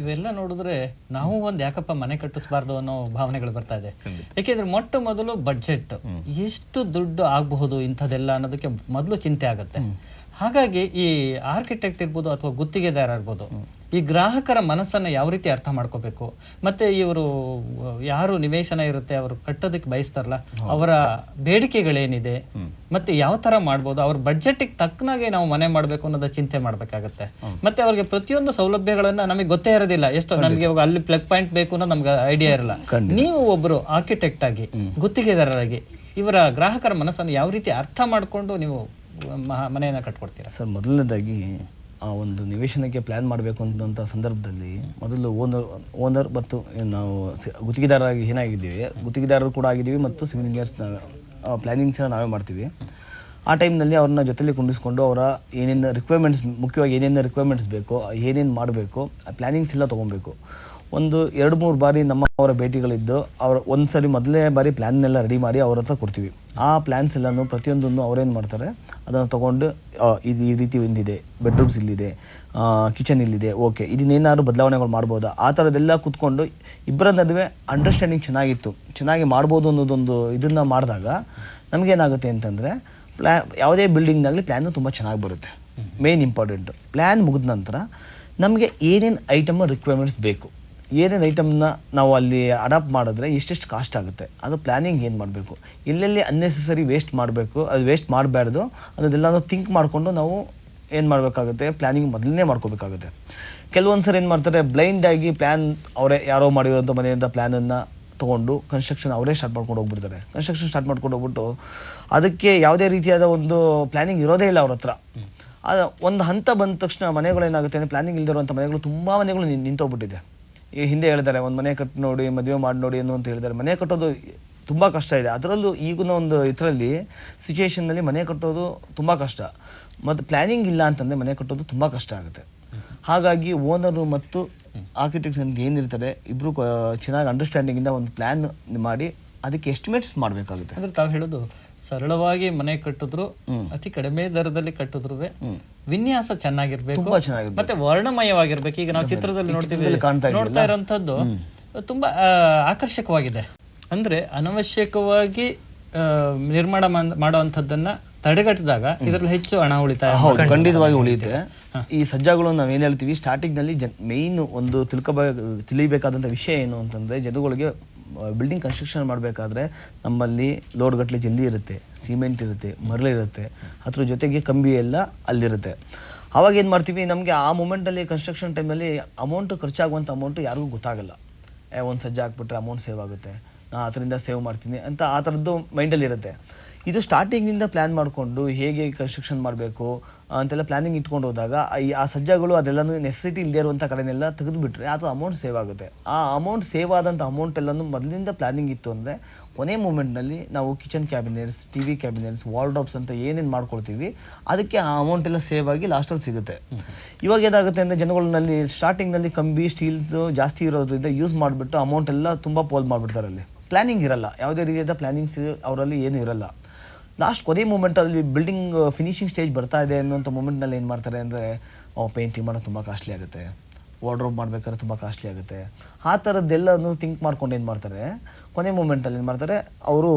ಇವೆಲ್ಲ ನೋಡಿದ್ರೆ ನಾವು ಒಂದು ಯಾಕಪ್ಪ ಮನೆ ಕಟ್ಟಿಸ್ಬಾರ್ದು ಅನ್ನೋ ಭಾವನೆಗಳು ಬರ್ತಾ ಇದೆ. ಯಾಕೆಂದ್ರೆ ಮೊಟ್ಟ ಮೊದಲು ಬಡ್ಜೆಟ್ ಎಷ್ಟು ದುಡ್ಡು ಆಗಬಹುದು ಇಂಥದ್ದೆಲ್ಲ ಅನ್ನೋದಕ್ಕೆ ಮೊದಲು ಚಿಂತೆ ಆಗುತ್ತೆ. ಹಾಗಾಗಿ ಈ ಆರ್ಕಿಟೆಕ್ಟ್ ಇರ್ಬೋದು ಅಥವಾ ಗುತ್ತಿಗೆದಾರ ಇರ್ಬೋದು ಈ ಗ್ರಾಹಕರ ಮನಸ್ಸನ್ನು ಯಾವ ರೀತಿ ಅರ್ಥ ಮಾಡ್ಕೋಬೇಕು? ಮತ್ತೆ ಇವರು ಯಾರು ನಿವೇಶನ ಇರುತ್ತೆ ಅವರು ಕಟ್ಟೋದಕ್ಕೆ ಬಯಸ್ತಾರಲ್ಲ ಅವರ ಬೇಡಿಕೆಗಳೇನಿದೆ ಮತ್ತೆ ಯಾವ ತರ ಮಾಡ್ಬೋದು ಅವ್ರ ಬಡ್ಜೆಟ್ಗೆ ತಕ್ಕನಾಗೆ ನಾವು ಮನೆ ಮಾಡಬೇಕು ಅನ್ನೋದ ಚಿಂತೆ ಮಾಡ್ಬೇಕಾಗತ್ತೆ. ಮತ್ತೆ ಅವ್ರಿಗೆ ಪ್ರತಿಯೊಂದು ಸೌಲಭ್ಯಗಳನ್ನ ನಮಗೆ ಗೊತ್ತೇ ಇರೋದಿಲ್ಲ ಎಷ್ಟು ನಮಗೆ ಇವಾಗ ಅಲ್ಲಿ ಪ್ಲಗ್ ಪಾಯಿಂಟ್ ಬೇಕು ಅನ್ನೋ ನಮ್ಗೆ ಐಡಿಯಾ ಇರಲ್ಲ. ನೀವು ಒಬ್ರು ಆರ್ಕಿಟೆಕ್ಟ್ ಆಗಿ ಗುತ್ತಿಗೆದಾರರಾಗಿ ಇವರ ಗ್ರಾಹಕರ ಮನಸ್ಸನ್ನು ಯಾವ ರೀತಿ ಅರ್ಥ ಮಾಡ್ಕೊಂಡು ನೀವು ಮನೆಯನ್ನ ಕಟ್ಕೊಡ್ತೀರಾ? ಸರ್, ಮೊದಲನೇದಾಗಿ ಆ ಒಂದು ನಿವೇಶನಕ್ಕೆ ಪ್ಲ್ಯಾನ್ ಮಾಡಬೇಕು ಅಂತ ಸಂದರ್ಭದಲ್ಲಿ ಮೊದಲು ಓನರ್ ಓನರ್ ಮತ್ತು ನಾವು ಗುತ್ತಿಗೆದಾರರಾಗಿ ಏನಾಗಿದ್ದೀವಿ, ಗುತ್ತಿಗೆದಾರರು ಕೂಡ ಆಗಿದ್ದೀವಿ ಮತ್ತು ಸಿವಿಲ್ ಇಂಜಿನಿಯರ್ಸ್ ಪ್ಲ್ಯಾನಿಂಗ್ಸ್ನ ನಾವೇ ಮಾಡ್ತೀವಿ. ಆ ಟೈಮ್ನಲ್ಲಿ ಅವ್ರನ್ನ ಜೊತೆಲಿ ಕುಂಡಿಸ್ಕೊಂಡು ಅವರ ಏನೇನು ರಿಕ್ವೈರ್ಮೆಂಟ್ಸ್ ಮುಖ್ಯವಾಗಿ ಏನೇನು ರಿಕ್ವೈರ್ಮೆಂಟ್ಸ್ ಬೇಕೋ, ಏನೇನು ಮಾಡಬೇಕು, ಆ ಪ್ಲ್ಯಾನಿಂಗ್ಸ್ ಎಲ್ಲ ತೊಗೊಬೇಕು. ಒಂದು ಎರಡು ಮೂರು ಬಾರಿ ನಮ್ಮ ಅವರ ಭೇಟಿಗಳಿದ್ದು ಅವ್ರ ಒಂದು ಸರಿ ಮೊದಲನೇ ಬಾರಿ ಪ್ಲ್ಯಾನ್ನೆಲ್ಲ ರೆಡಿ ಮಾಡಿ ಅವ್ರ ಹತ್ರ ಕೊಡ್ತೀವಿ. ಆ ಪ್ಲ್ಯಾನ್ಸ್ ಎಲ್ಲನೂ ಪ್ರತಿಯೊಂದನ್ನು ಅವ್ರೇನು ಮಾಡ್ತಾರೆ ಅದನ್ನು ತೊಗೊಂಡು ಇದು ಈ ರೀತಿ ಒಂದಿದೆ ಬೆಡ್ರೂಮ್ಸ್ ಇಲ್ಲಿದೆ ಕಿಚನ್ ಇಲ್ಲಿದೆ ಓಕೆ ಇದನ್ನೇನಾದ್ರು ಬದಲಾವಣೆಗಳು ಮಾಡ್ಬೋದಾ? ಆ ಥರದ್ದೆಲ್ಲ ಕೂತ್ಕೊಂಡು ಇಬ್ಬರ ನಡುವೆ ಅಂಡರ್ಸ್ಟ್ಯಾಂಡಿಂಗ್ ಚೆನ್ನಾಗಿತ್ತು. ಚೆನ್ನಾಗಿ ಮಾಡ್ಬೋದು ಅನ್ನೋದೊಂದು ಇದನ್ನು ಮಾಡಿದಾಗ ನಮಗೇನಾಗುತ್ತೆ ಅಂತಂದರೆ ಪ್ಲ್ಯಾ ಯಾವುದೇ ಬಿಲ್ಡಿಂಗ್ನಾಗಲಿ ಪ್ಲ್ಯಾನು ತುಂಬ ಚೆನ್ನಾಗಿ ಬರುತ್ತೆ. ಮೇನ್ ಇಂಪಾರ್ಟೆಂಟು ಪ್ಲ್ಯಾನ್ ಮುಗಿದ ನಂತರ ನಮಗೆ ಏನೇನು ಐಟಮ್ ರಿಕ್ವೈರ್ಮೆಂಟ್ಸ್ ಬೇಕು ಏನೇನು ಐಟಮ್ನ ನಾವು ಅಲ್ಲಿ ಅಡಾಪ್ಟ್ ಮಾಡಿದ್ರೆ ಎಷ್ಟೆಷ್ಟು ಕಾಸ್ಟ್ ಆಗುತ್ತೆ. ಅದು ಪ್ಲ್ಯಾನಿಂಗ್ ಏನು ಮಾಡಬೇಕು? ಎಲ್ಲೆಲ್ಲಿ ಅನ್ನೆಸೆಸರಿ ವೇಸ್ಟ್ ಮಾಡಬೇಕು? ಅದು ವೇಸ್ಟ್ ಮಾಡಬಾರ್ದು ಅದನ್ನೆಲ್ಲನೂ ಥಿಂಕ್ ಮಾಡಿಕೊಂಡು ನಾವು ಏನು ಮಾಡಬೇಕಾಗುತ್ತೆ? ಪ್ಲ್ಯಾನಿಂಗ್ ಮೊದಲನೇ ಮಾಡ್ಕೋಬೇಕಾಗುತ್ತೆ. ಕೆಲವೊಂದು ಸರಿ ಏನು ಮಾಡ್ತಾರೆ? ಬ್ಲೈಂಡಾಗಿ ಪ್ಲ್ಯಾನ್ ಅವರೇ ಯಾರೋ ಮಾಡಿರೋಂಥ ಮನೆಯಿಂದ ಪ್ಲ್ಯಾನನ್ನು ತೊಗೊಂಡು ಕನ್ಸ್ಟ್ರಕ್ಷನ್ ಅವರೇ ಸ್ಟಾರ್ಟ್ ಮಾಡ್ಕೊಂಡು ಹೋಗ್ಬಿಡ್ತಾರೆ. ಕನ್ಸ್ಟ್ರಕ್ಷನ್ ಸ್ಟಾರ್ಟ್ ಮಾಡ್ಕೊಂಡು ಹೋಗ್ಬಿಟ್ಟು ಅದಕ್ಕೆ ಯಾವುದೇ ರೀತಿಯಾದ ಒಂದು ಪ್ಲ್ಯಾನಿಂಗ್ ಇರೋದೇ ಇಲ್ಲ ಅವ್ರ ಹತ್ರ. ಒಂದು ಹಂತ ಬಂದ ತಕ್ಷಣ ಮನೆಗಳೇನಾಗುತ್ತೆ? ಅಂದರೆ ಪ್ಲ್ಯಾನಿಂಗ್ ಇಲ್ದಿರುವಂಥ ಮನೆಗಳು ತುಂಬ ಮನೆಗಳು ನಿಂತೋಗ್ಬಿಟ್ಟಿದೆ. ಈ ಹಿಂದೆ ಹೇಳ್ತಾರೆ ಒಂದು ಮನೆ ಕಟ್ಟಿ ನೋಡಿ, ಮದುವೆ ಮಾಡಿ ನೋಡಿ ಏನು ಅಂತ ಹೇಳ್ತಾರೆ ಮನೆ ಕಟ್ಟೋದು ತುಂಬ ಕಷ್ಟ ಇದೆ. ಅದರಲ್ಲೂ ಈಗಿನ ಒಂದು ಇದರಲ್ಲಿ ಸಿಚುವೇಷನ್ನಲ್ಲಿ ಮನೆ ಕಟ್ಟೋದು ತುಂಬ ಕಷ್ಟ. ಮತ್ತು ಪ್ಲ್ಯಾನಿಂಗ್ ಇಲ್ಲ ಅಂತಂದರೆ ಮನೆ ಕಟ್ಟೋದು ತುಂಬ ಕಷ್ಟ ಆಗುತ್ತೆ. ಹಾಗಾಗಿ ಓನರು ಮತ್ತು ಆರ್ಕಿಟೆಕ್ಟ್ ಅಂತ ಏನಿರ್ತಾರೆ ಇಬ್ಬರು ಚೆನ್ನಾಗಿ ಅಂಡರ್ಸ್ಟ್ಯಾಂಡಿಂಗಿಂದ ಒಂದು ಪ್ಲ್ಯಾನ್ ಮಾಡಿ, ಅದಕ್ಕೆ ಎಸ್ಟಿಮೇಟ್ಸ್ ಮಾಡಬೇಕಾಗುತ್ತೆ. ಅಂದರೆ ತಾವು ಹೇಳೋದು ಸರಳವಾಗಿ ಮನೆ ಕಟ್ಟಿದ್ರು ಅತಿ ಕಡಿಮೆ ದರದಲ್ಲಿ ಕಟ್ಟಿದ್ರು ವಿನ್ಯಾಸ ಚೆನ್ನಾಗಿರ್ಬೇಕು. ಮತ್ತೆ ವರ್ಣಮಯವಾಗಿರ್ಬೇಕು. ಈಗ ನಾವು ಚಿತ್ರದಲ್ಲಿ ನೋಡ್ತೀವಿ ನೋಡ್ತಾ ಇರೋಂಥದ್ದು ತುಂಬಾ ಆಕರ್ಷಕವಾಗಿದೆ. ಅಂದ್ರೆ ಅನವಶ್ಯಕವಾಗಿ ನಿರ್ಮಾಣ ಮಾಡ್- ಮಾಡುವಂಥದ್ದನ್ನ ತಡೆಗಟ್ಟಿದಾಗ ಇದರಲ್ಲಿ ಹೆಚ್ಚು ಹಣ ಉಳಿತಾಯ ಹೌದು ಖಂಡಿತವಾಗಿ ಉಳಿಯುತ್ತೆ. ಈ ಸಜ್ಜಾಗಳು ನಾವು ಏನ್ ಹೇಳ್ತೀವಿ ಸ್ಟಾರ್ಟಿಂಗ್ನಲ್ಲಿ ಮೇನ್ ಒಂದು ತಿಳ್ಕೊಬ ತಿಳಿಬೇಕಾದಂತ ವಿಷಯ ಏನು ಅಂತಂದ್ರೆ ಜನಗಳಿಗೆ ಬಿಲ್ಡಿಂಗ್ ಕನ್ಸ್ಟ್ರಕ್ಷನ್ ಮಾಡಬೇಕಾದ್ರೆ ನಮ್ಮಲ್ಲಿ ಲೋಡ್ ಗಟ್ಟಲೆ ಜಲ್ಲಿ ಇರುತ್ತೆ ಸಿಮೆಂಟ್ ಇರುತ್ತೆ, ಮರಳು ಇರುತ್ತೆ, ಅದ್ರ ಜೊತೆಗೆ ಕಂಬಿ ಎಲ್ಲ ಅಲ್ಲಿರುತ್ತೆ. ಅವಾಗ ಏನು ಮಾಡ್ತೀವಿ, ನಮಗೆ ಆ ಮೂಮೆಂಟಲ್ಲಿ ಕನ್ಸ್ಟ್ರಕ್ಷನ್ ಟೈಮಲ್ಲಿ ಅಮೌಂಟ್ ಖರ್ಚಾಗುವಂಥ ಅಮೌಂಟು ಯಾರಿಗೂ ಗೊತ್ತಾಗಲ್ಲ. ಏ, ಒಂದು ಸಜ್ಜೆ ಹಾಕ್ಬಿಟ್ರೆ ಅಮೌಂಟ್ ಸೇವ್ ಆಗುತ್ತೆ. ನಾನು ಅದರಿಂದ ಸೇವ್ ಮಾಡ್ತೀನಿ ಅಂತ ಆ ಥರದ್ದು ಮೈಂಡಲ್ಲಿ ಇರುತ್ತೆ. ಇದು ಸ್ಟಾರ್ಟಿಂಗಿಂದ ಪ್ಲ್ಯಾನ್ ಮಾಡಿಕೊಂಡು ಹೇಗೆ ಕನ್ಸ್ಟ್ರಕ್ಷನ್ ಮಾಡಬೇಕು ಅಂತೆಲ್ಲ ಪ್ಲ್ಯಾನಿಂಗ್ ಇಟ್ಕೊಂಡು ಹೋದಾಗ ಈ, ಆ ಸಜ್ಜಗಳು ಅದೆಲ್ಲನೂ ನೆಸೆಸಿಟಿ ಇಲ್ಲದೆ ಇರುವಂಥ ಕಡೆನೆಲ್ಲ ತೆಗೆದುಬಿಟ್ರೆ ಅದು ಅಮೌಂಟ್ ಸೇವ್ ಆಗುತ್ತೆ. ಆ ಅಮೌಂಟ್ ಸೇವ್ ಆದಂಥ ಅಮೌಂಟ್ ಎಲ್ಲನೂ ಮೊದಲಿಂದ ಪ್ಲ್ಯಾನಿಂಗ್ ಇತ್ತು ಅಂದರೆ ಕೊನೆ ಮೂಮೆಂಟ್ನಲ್ಲಿ ನಾವು kitchen cabinets T V cabinets wardrobes ಅಂತ ಏನೇನು ಮಾಡ್ಕೊಳ್ತೀವಿ, ಅದಕ್ಕೆ ಆ ಅಮೌಂಟ್ ಎಲ್ಲ ಸೇವ್ ಆಗಿ ಲಾಸ್ಟಲ್ಲಿ ಸಿಗುತ್ತೆ. ಇವಾಗ ಏನಾಗುತ್ತೆ ಅಂದರೆ ಜನಗಳಲ್ಲಿ ಸ್ಟಾರ್ಟಿಂಗ್ನಲ್ಲಿ ಕಂಬಿ ಸ್ಟೀಲ್ಸ್ ಜಾಸ್ತಿ ಇರೋದ್ರಿಂದ ಯೂಸ್ ಮಾಡಿಬಿಟ್ಟು ಅಮೌಂಟ್ ಎಲ್ಲ ತುಂಬ ಪೋಲ್ ಮಾಡಿಬಿಡ್ತಾರೆ ಅಲ್ಲಿ. ಪ್ಲ್ಯಾನಿಂಗ್ ಇರಲ್ಲ. ಯಾವುದೇ ರೀತಿಯಾದ ಪ್ಲ್ಯಾನಿಂಗ್ಸ್ ಅವರಲ್ಲಿ ಏನೂ ಇರಲ್ಲ. ಲಾಸ್ಟ್ ಕೊನೆ ಮೂಮೆಂಟಲ್ಲಿ ಬಿಲ್ಡಿಂಗ್ ಫಿನಿಶಿಂಗ್ ಸ್ಟೇಜ್ ಬರ್ತಾ ಇದೆ ಅನ್ನೋಂಥ ಮೂಮೆಂಟ್ನಲ್ಲಿ ಏನು ಮಾಡ್ತಾರೆ ಅಂದರೆ ಪೇಂಟಿಂಗ್ ಮಾಡೋದು ತುಂಬ ಕಾಸ್ಟ್ಲಿ ಆಗುತ್ತೆ. ವಾರ್ಡ್ರೋಬ್ ಮಾಡ್ಬೇಕಾದ್ರೆ ತುಂಬ ಕಾಸ್ಟ್ಲಿ ಆಗುತ್ತೆ. ಆ ಥರದ್ದೆಲ್ಲನೂ ಥಿಂಕ್ ಮಾಡ್ಕೊಂಡು ಏನು ಮಾಡ್ತಾರೆ ಕೊನೆ ಮೂಮೆಂಟಲ್ಲಿ ಏನು ಮಾಡ್ತಾರೆ ಅವರು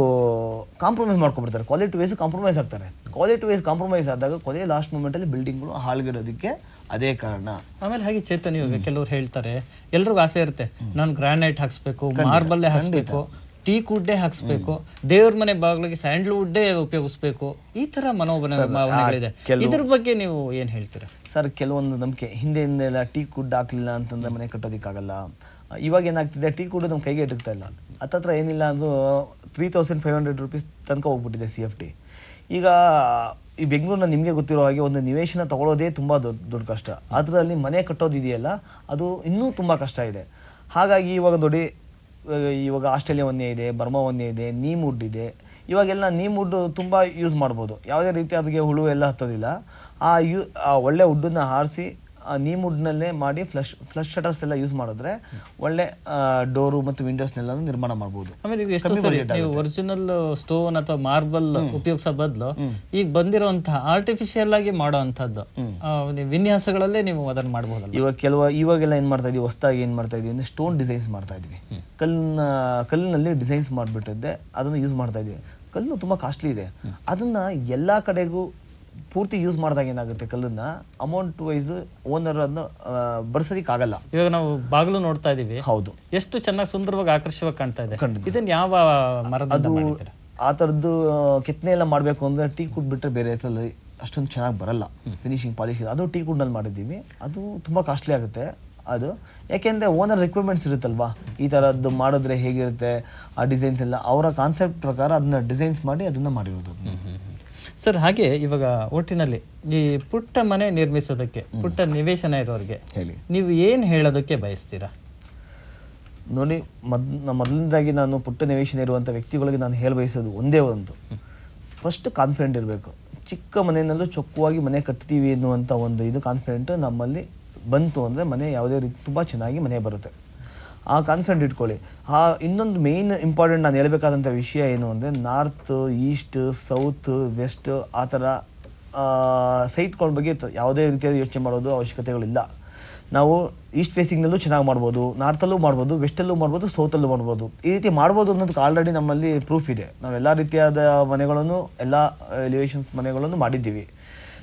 ಕಾಂಪ್ರಮೈಸ್ ಮಾಡ್ಕೊಂಡ್ಬಿಡ್ತಾರೆ. ಕ್ವಾಲಿಟಿ ವೈಸ್ ಕಾಂಪ್ರಮೈಸ್ ಆಗ್ತಾರೆ. ಕ್ವಾಲಿಟಿ ವೈಸ್ ಕಾಂಪ್ರಮೈಸ್ ಆದಾಗ ಕೊನೆ ಲಾಸ್ಟ್ ಮೂಮೆಂಟಲ್ಲಿ ಬಿಲ್ಡಿಂಗ್ಗಳು ಹಾಳ್ಗಿಡೋದಕ್ಕೆ ಅದೇ ಕಾರಣ. ಆಮೇಲೆ ಹಾಗೆ ಚೇತನ್ ಇವಾಗ ಕೆಲವರು ಹೇಳ್ತಾರೆ ಎಲ್ರಿಗೂ ಆಸೆ ಇರುತ್ತೆ ನಾನು ಗ್ರಾನೈಟ್ ಹಾಕ್ಸ್ಬೇಕು ಮಾರ್ಬಲ್ಲೇ ಹಾಕ್ಸ್ಬೇಕು. ಟೀ ಕುಡ್ಡೇ ಹಾಕ್ಸ್ಬೇಕು. ದೇವ್ರ ಮನೆ ಬಾಗಿಲಿಗೆ ಸ್ಯಾಂಡ್ಲ್ವುಡ್ಡೇ ಉಪಯೋಗಿಸ್ಬೇಕು. ಈ ತರ ಮನೋಭಾವನೆ ಭಾವನೆಗಳಿದೆ ಇದ್ರ ಬಗ್ಗೆ ನೀವು ಏನ್ ಹೇಳ್ತೀರಾ? ಸರ್ ಕೆಲವೊಂದು ನಂಬಿಕೆ. ಹಿಂದೆ ಎಲ್ಲ ಟೀ ಕುಡ್ ಹಾಕ್ಲಿಲ್ಲ ಅಂತಂದ್ರೆ ಮನೆ ಕಟ್ಟೋದಿಕ್ಕಾಗಲ್ಲ. ಇವಾಗ ಏನಾಗ್ತಿದೆ ಟೀ ಕೂಡ ನಮ್ಮ ಕೈಗೆ ಎಟಕ್ತಾ ಇಲ್ಲ. ಹತ್ತತ್ರ ಏನಿಲ್ಲ ಅದು three thousand five hundred rupees ತನಕ ಹೋಗ್ಬಿಟ್ಟಿದೆ ಸಿ ಎಫ್ ಟಿ ಈಗ ಈ ಬೆಂಗಳೂರಿನ ನಿಮಗೆ ಗೊತ್ತಿರೋ ಹಾಗೆ ಒಂದು ನಿವೇಶನ ತಗೊಳ್ಳೋದೇ ತುಂಬ ದೊಡ್ಡ ದೊಡ್ಡ ಕಷ್ಟ. ಅದರಲ್ಲಿ ಮನೆ ಕಟ್ಟೋದಿದೆಯಲ್ಲ ಅದು ಇನ್ನೂ ತುಂಬ ಕಷ್ಟ ಇದೆ. ಹಾಗಾಗಿ ಇವಾಗ ನೋಡಿ ಇವಾಗ ಆಸ್ಟ್ರೇಲಿಯಾ ವನ್ಯ ಇದೆ, ಬರ್ಮಾ ವನ್ಯ ಇದೆ, ನೀಮ್ ವುಡ್ ಇದೆ. ಇವಾಗೆಲ್ಲ ನೀಮ್ ವುಡ್ ತುಂಬ ಯೂಸ್ ಮಾಡ್ಬೋದು. ಯಾವುದೇ ರೀತಿ ಅದಕ್ಕೆ ಹುಳು ಎಲ್ಲ ಹತ್ತೋದಿಲ್ಲ. ಆ ಯು, ಆ ಒಳ್ಳೆ ವುಡ್ಡನ್ನು ಆರಿಸಿ ನೀಮ್ ವುಡ್ನಲ್ಲೇ ಮಾಡಿ ಫ್ಲಶ್ ಫ್ಲಶ್ ಶಟರ್ಸ್ ಎಲ್ಲ ಯೂಸ್ ಮಾಡಿದ್ರೆ ಒಳ್ಳೆ ಡೋರು ಮತ್ತು ವಿಂಡೋಸ್ನೆಲ್ಲ ನಿರ್ಮಾಣ ಮಾಡಬಹುದು ಆಮೇಲೆ ಈಗ ಎಷ್ಟು ಸರಿ ನೀವು ಒರಿಜಿನಲ್ ಸ್ಟೋನ್ ಅಥವಾ ಮಾರ್ಬಲ್ ಉಪಯೋಗಿಸೋ ಬದಲು ಈಗ ಬಂದಿರುವಂತಹ ಆರ್ಟಿಫಿಷಿಯಲ್ ಆಗಿ ಮಾಡುವಂತದ್ದು ವಿನ್ಯಾಸಗಳಲ್ಲೇ ನೀವು ಅದನ್ನ ಮಾಡಬಹುದು ಇವಾಗ ಕೆಲವು ಇವಾಗೆಲ್ಲ ಏನು ಮಾಡ್ತಾ ಇದೀವಿ ಹೊಸದಾಗಿ ಏನು ಮಾಡ್ತಾ ಇದೀವಿ ಅಂದರೆ ಸ್ಟೋನ್ ಡಿಸೈನ್ಸ್ ಮಾಡ್ತಾ ಇದೀವಿ. ಕಲ್ಲಿನ ಕಲ್ಲಿನಲ್ಲಿ ಡಿಸೈನ್ಸ್ ಮಾಡಿಬಿಟ್ಟಿದ್ದೆ ಅದನ್ನು ಯೂಸ್ ಮಾಡ್ತಾ ಇದೀವಿ. ಕಲ್ಲು ತುಂಬಾ ಕಾಸ್ಟ್ಲಿ ಇದೆ. ಅದನ್ನ ಎಲ್ಲಾ ಕಡೆಗೂ ಪೂರ್ತಿ ಯೂಸ್ ಮಾಡಿದಾಗ ಏನಾಗುತ್ತೆ ಕಲ್ಲನ್ನ? ಅಮೌಂಟ್ ವೈಸ್ ಓನರ್ ಅದನ್ನ ಬರ್ಸೋದಕ್ಕಾಗಲ್ಲ. ಇವಾಗ ನಾವು ಬಾಗಿಲು ನೋಡ್ತಾ ಇದೀವಿ. ಹೌದು. ಎಷ್ಟು ಚೆನ್ನಾಗಿ ಸುಂದರವಾಗಿ ಆಕರ್ಷವಾಗಿ ಕಾಣ್ತಾ ಇದೆ. ಇದನ್ನ ಯಾವ ಮರದಿಂದ ಅದು ಆ ಥರದ್ದು ಕೆತ್ತನೆ ಎಲ್ಲ ಮಾಡಬೇಕು ಅಂದ್ರೆ ಟೀ ಕುಡ್ ಬಿಟ್ಟರೆ ಬೇರೆ ಅಷ್ಟೊಂದು ಚೆನ್ನಾಗಿ ಬರಲ್ಲ. ಫಿನಿಶಿಂಗ್ ಪಾಲಿಶ್ ಅದು ಟೀ ಕುಡ್ನಲ್ಲಿ ಮಾಡಿದ್ದೀವಿ. ಅದು ತುಂಬ ಕಾಸ್ಟ್ಲಿ ಆಗುತ್ತೆ. ಅದು ಯಾಕೆಂದರೆ ಓನರ್ ರಿಕ್ವೈರ್ಮೆಂಟ್ಸ್ ಇರುತ್ತಲ್ವಾ? ಈ ಥರದ್ದು ಮಾಡಿದ್ರೆ ಹೇಗಿರುತ್ತೆ? ಆ ಡಿಸೈನ್ಸ್ ಎಲ್ಲ ಅವರ ಕಾನ್ಸೆಪ್ಟ್ ಪ್ರಕಾರ ಅದನ್ನ ಡಿಸೈನ್ಸ್ ಮಾಡಿ ಅದನ್ನ ಮಾಡಿರೋದು. ಸರ್ ಹಾಗೆ ಇವಾಗ ಒಟ್ಟಿನಲ್ಲಿ ಈ ಪುಟ್ಟ ಮನೆ ನಿರ್ಮಿಸೋದಕ್ಕೆ ಪುಟ್ಟ ನಿವೇಶನ ಇರೋರಿಗೆ ಹೇಳಿ. ನೀವು ಏನು ಹೇಳೋದಕ್ಕೆ ಬಯಸ್ತೀರಾ? ನೋಡಿ ಮದ್ ಮೊದಲನೇದಾಗಿ ನಾನು ಪುಟ್ಟ ನಿವೇಶನ ಇರುವಂಥ ವ್ಯಕ್ತಿಗಳಿಗೆ ನಾನು ಹೇಳ ಬಯಸೋದು ಒಂದೇ ಒಂದು. ಫಸ್ಟ್ ಕಾನ್ಫಿಡೆಂಟ್ ಇರಬೇಕು. ಚಿಕ್ಕ ಮನೆಯಲ್ಲೂ ಚೊಕ್ಕವಾಗಿ ಮನೆ ಕಟ್ತೀವಿ ಎನ್ನುವಂಥ ಒಂದು ಇದು ಕಾನ್ಫಿಡೆಂಟ್ ನಮ್ಮಲ್ಲಿ ಬಂತು ಅಂದರೆ ಮನೆ ಯಾವುದೇ ರೀತಿ ತುಂಬ ಚೆನ್ನಾಗಿ ಮನೆ ಬರುತ್ತೆ. ಆ ಕಾನ್ಫಿಡೆಂಟ್ ಇಟ್ಕೊಳ್ಳಿ. ಆ ಇನ್ನೊಂದು ಮೇಯ್ನ್ ಇಂಪಾರ್ಟೆಂಟ್ ನಾನು ಹೇಳಬೇಕಾದಂಥ ವಿಷಯ ಏನು ಅಂದರೆ ನಾರ್ತ್ ಈಸ್ಟ್ ಸೌತ್ ವೆಸ್ಟ್ ಆ ಥರ ಸೈಟ್ಗಳ ಬಗ್ಗೆ ಯಾವುದೇ ರೀತಿಯಾದ ಯೋಚನೆ ಮಾಡೋದು ಅವಶ್ಯಕತೆಗಳಿಲ್ಲ. ನಾವು ಈಸ್ಟ್ ಫೇಸಿಂಗ್ನಲ್ಲೂ ಚೆನ್ನಾಗಿ ಮಾಡ್ಬೋದು ನಾರ್ತಲ್ಲೂ ಮಾಡ್ಬೋದು ವೆಸ್ಟಲ್ಲೂ ಮಾಡ್ಬೋದು ಸೌತಲ್ಲೂ ಮಾಡ್ಬೋದು. ಈ ರೀತಿ ಮಾಡ್ಬೋದು ಅನ್ನೋದಕ್ಕೆ ಆಲ್ರೆಡಿ ನಮ್ಮಲ್ಲಿ ಪ್ರೂಫ್ ಇದೆ. ನಾವು ಎಲ್ಲ ರೀತಿಯಾದ ಮನೆಗಳನ್ನು, ಎಲ್ಲ ಎಲಿವೇಷನ್ಸ್ ಮನೆಗಳನ್ನು ಮಾಡಿದ್ದೀವಿ.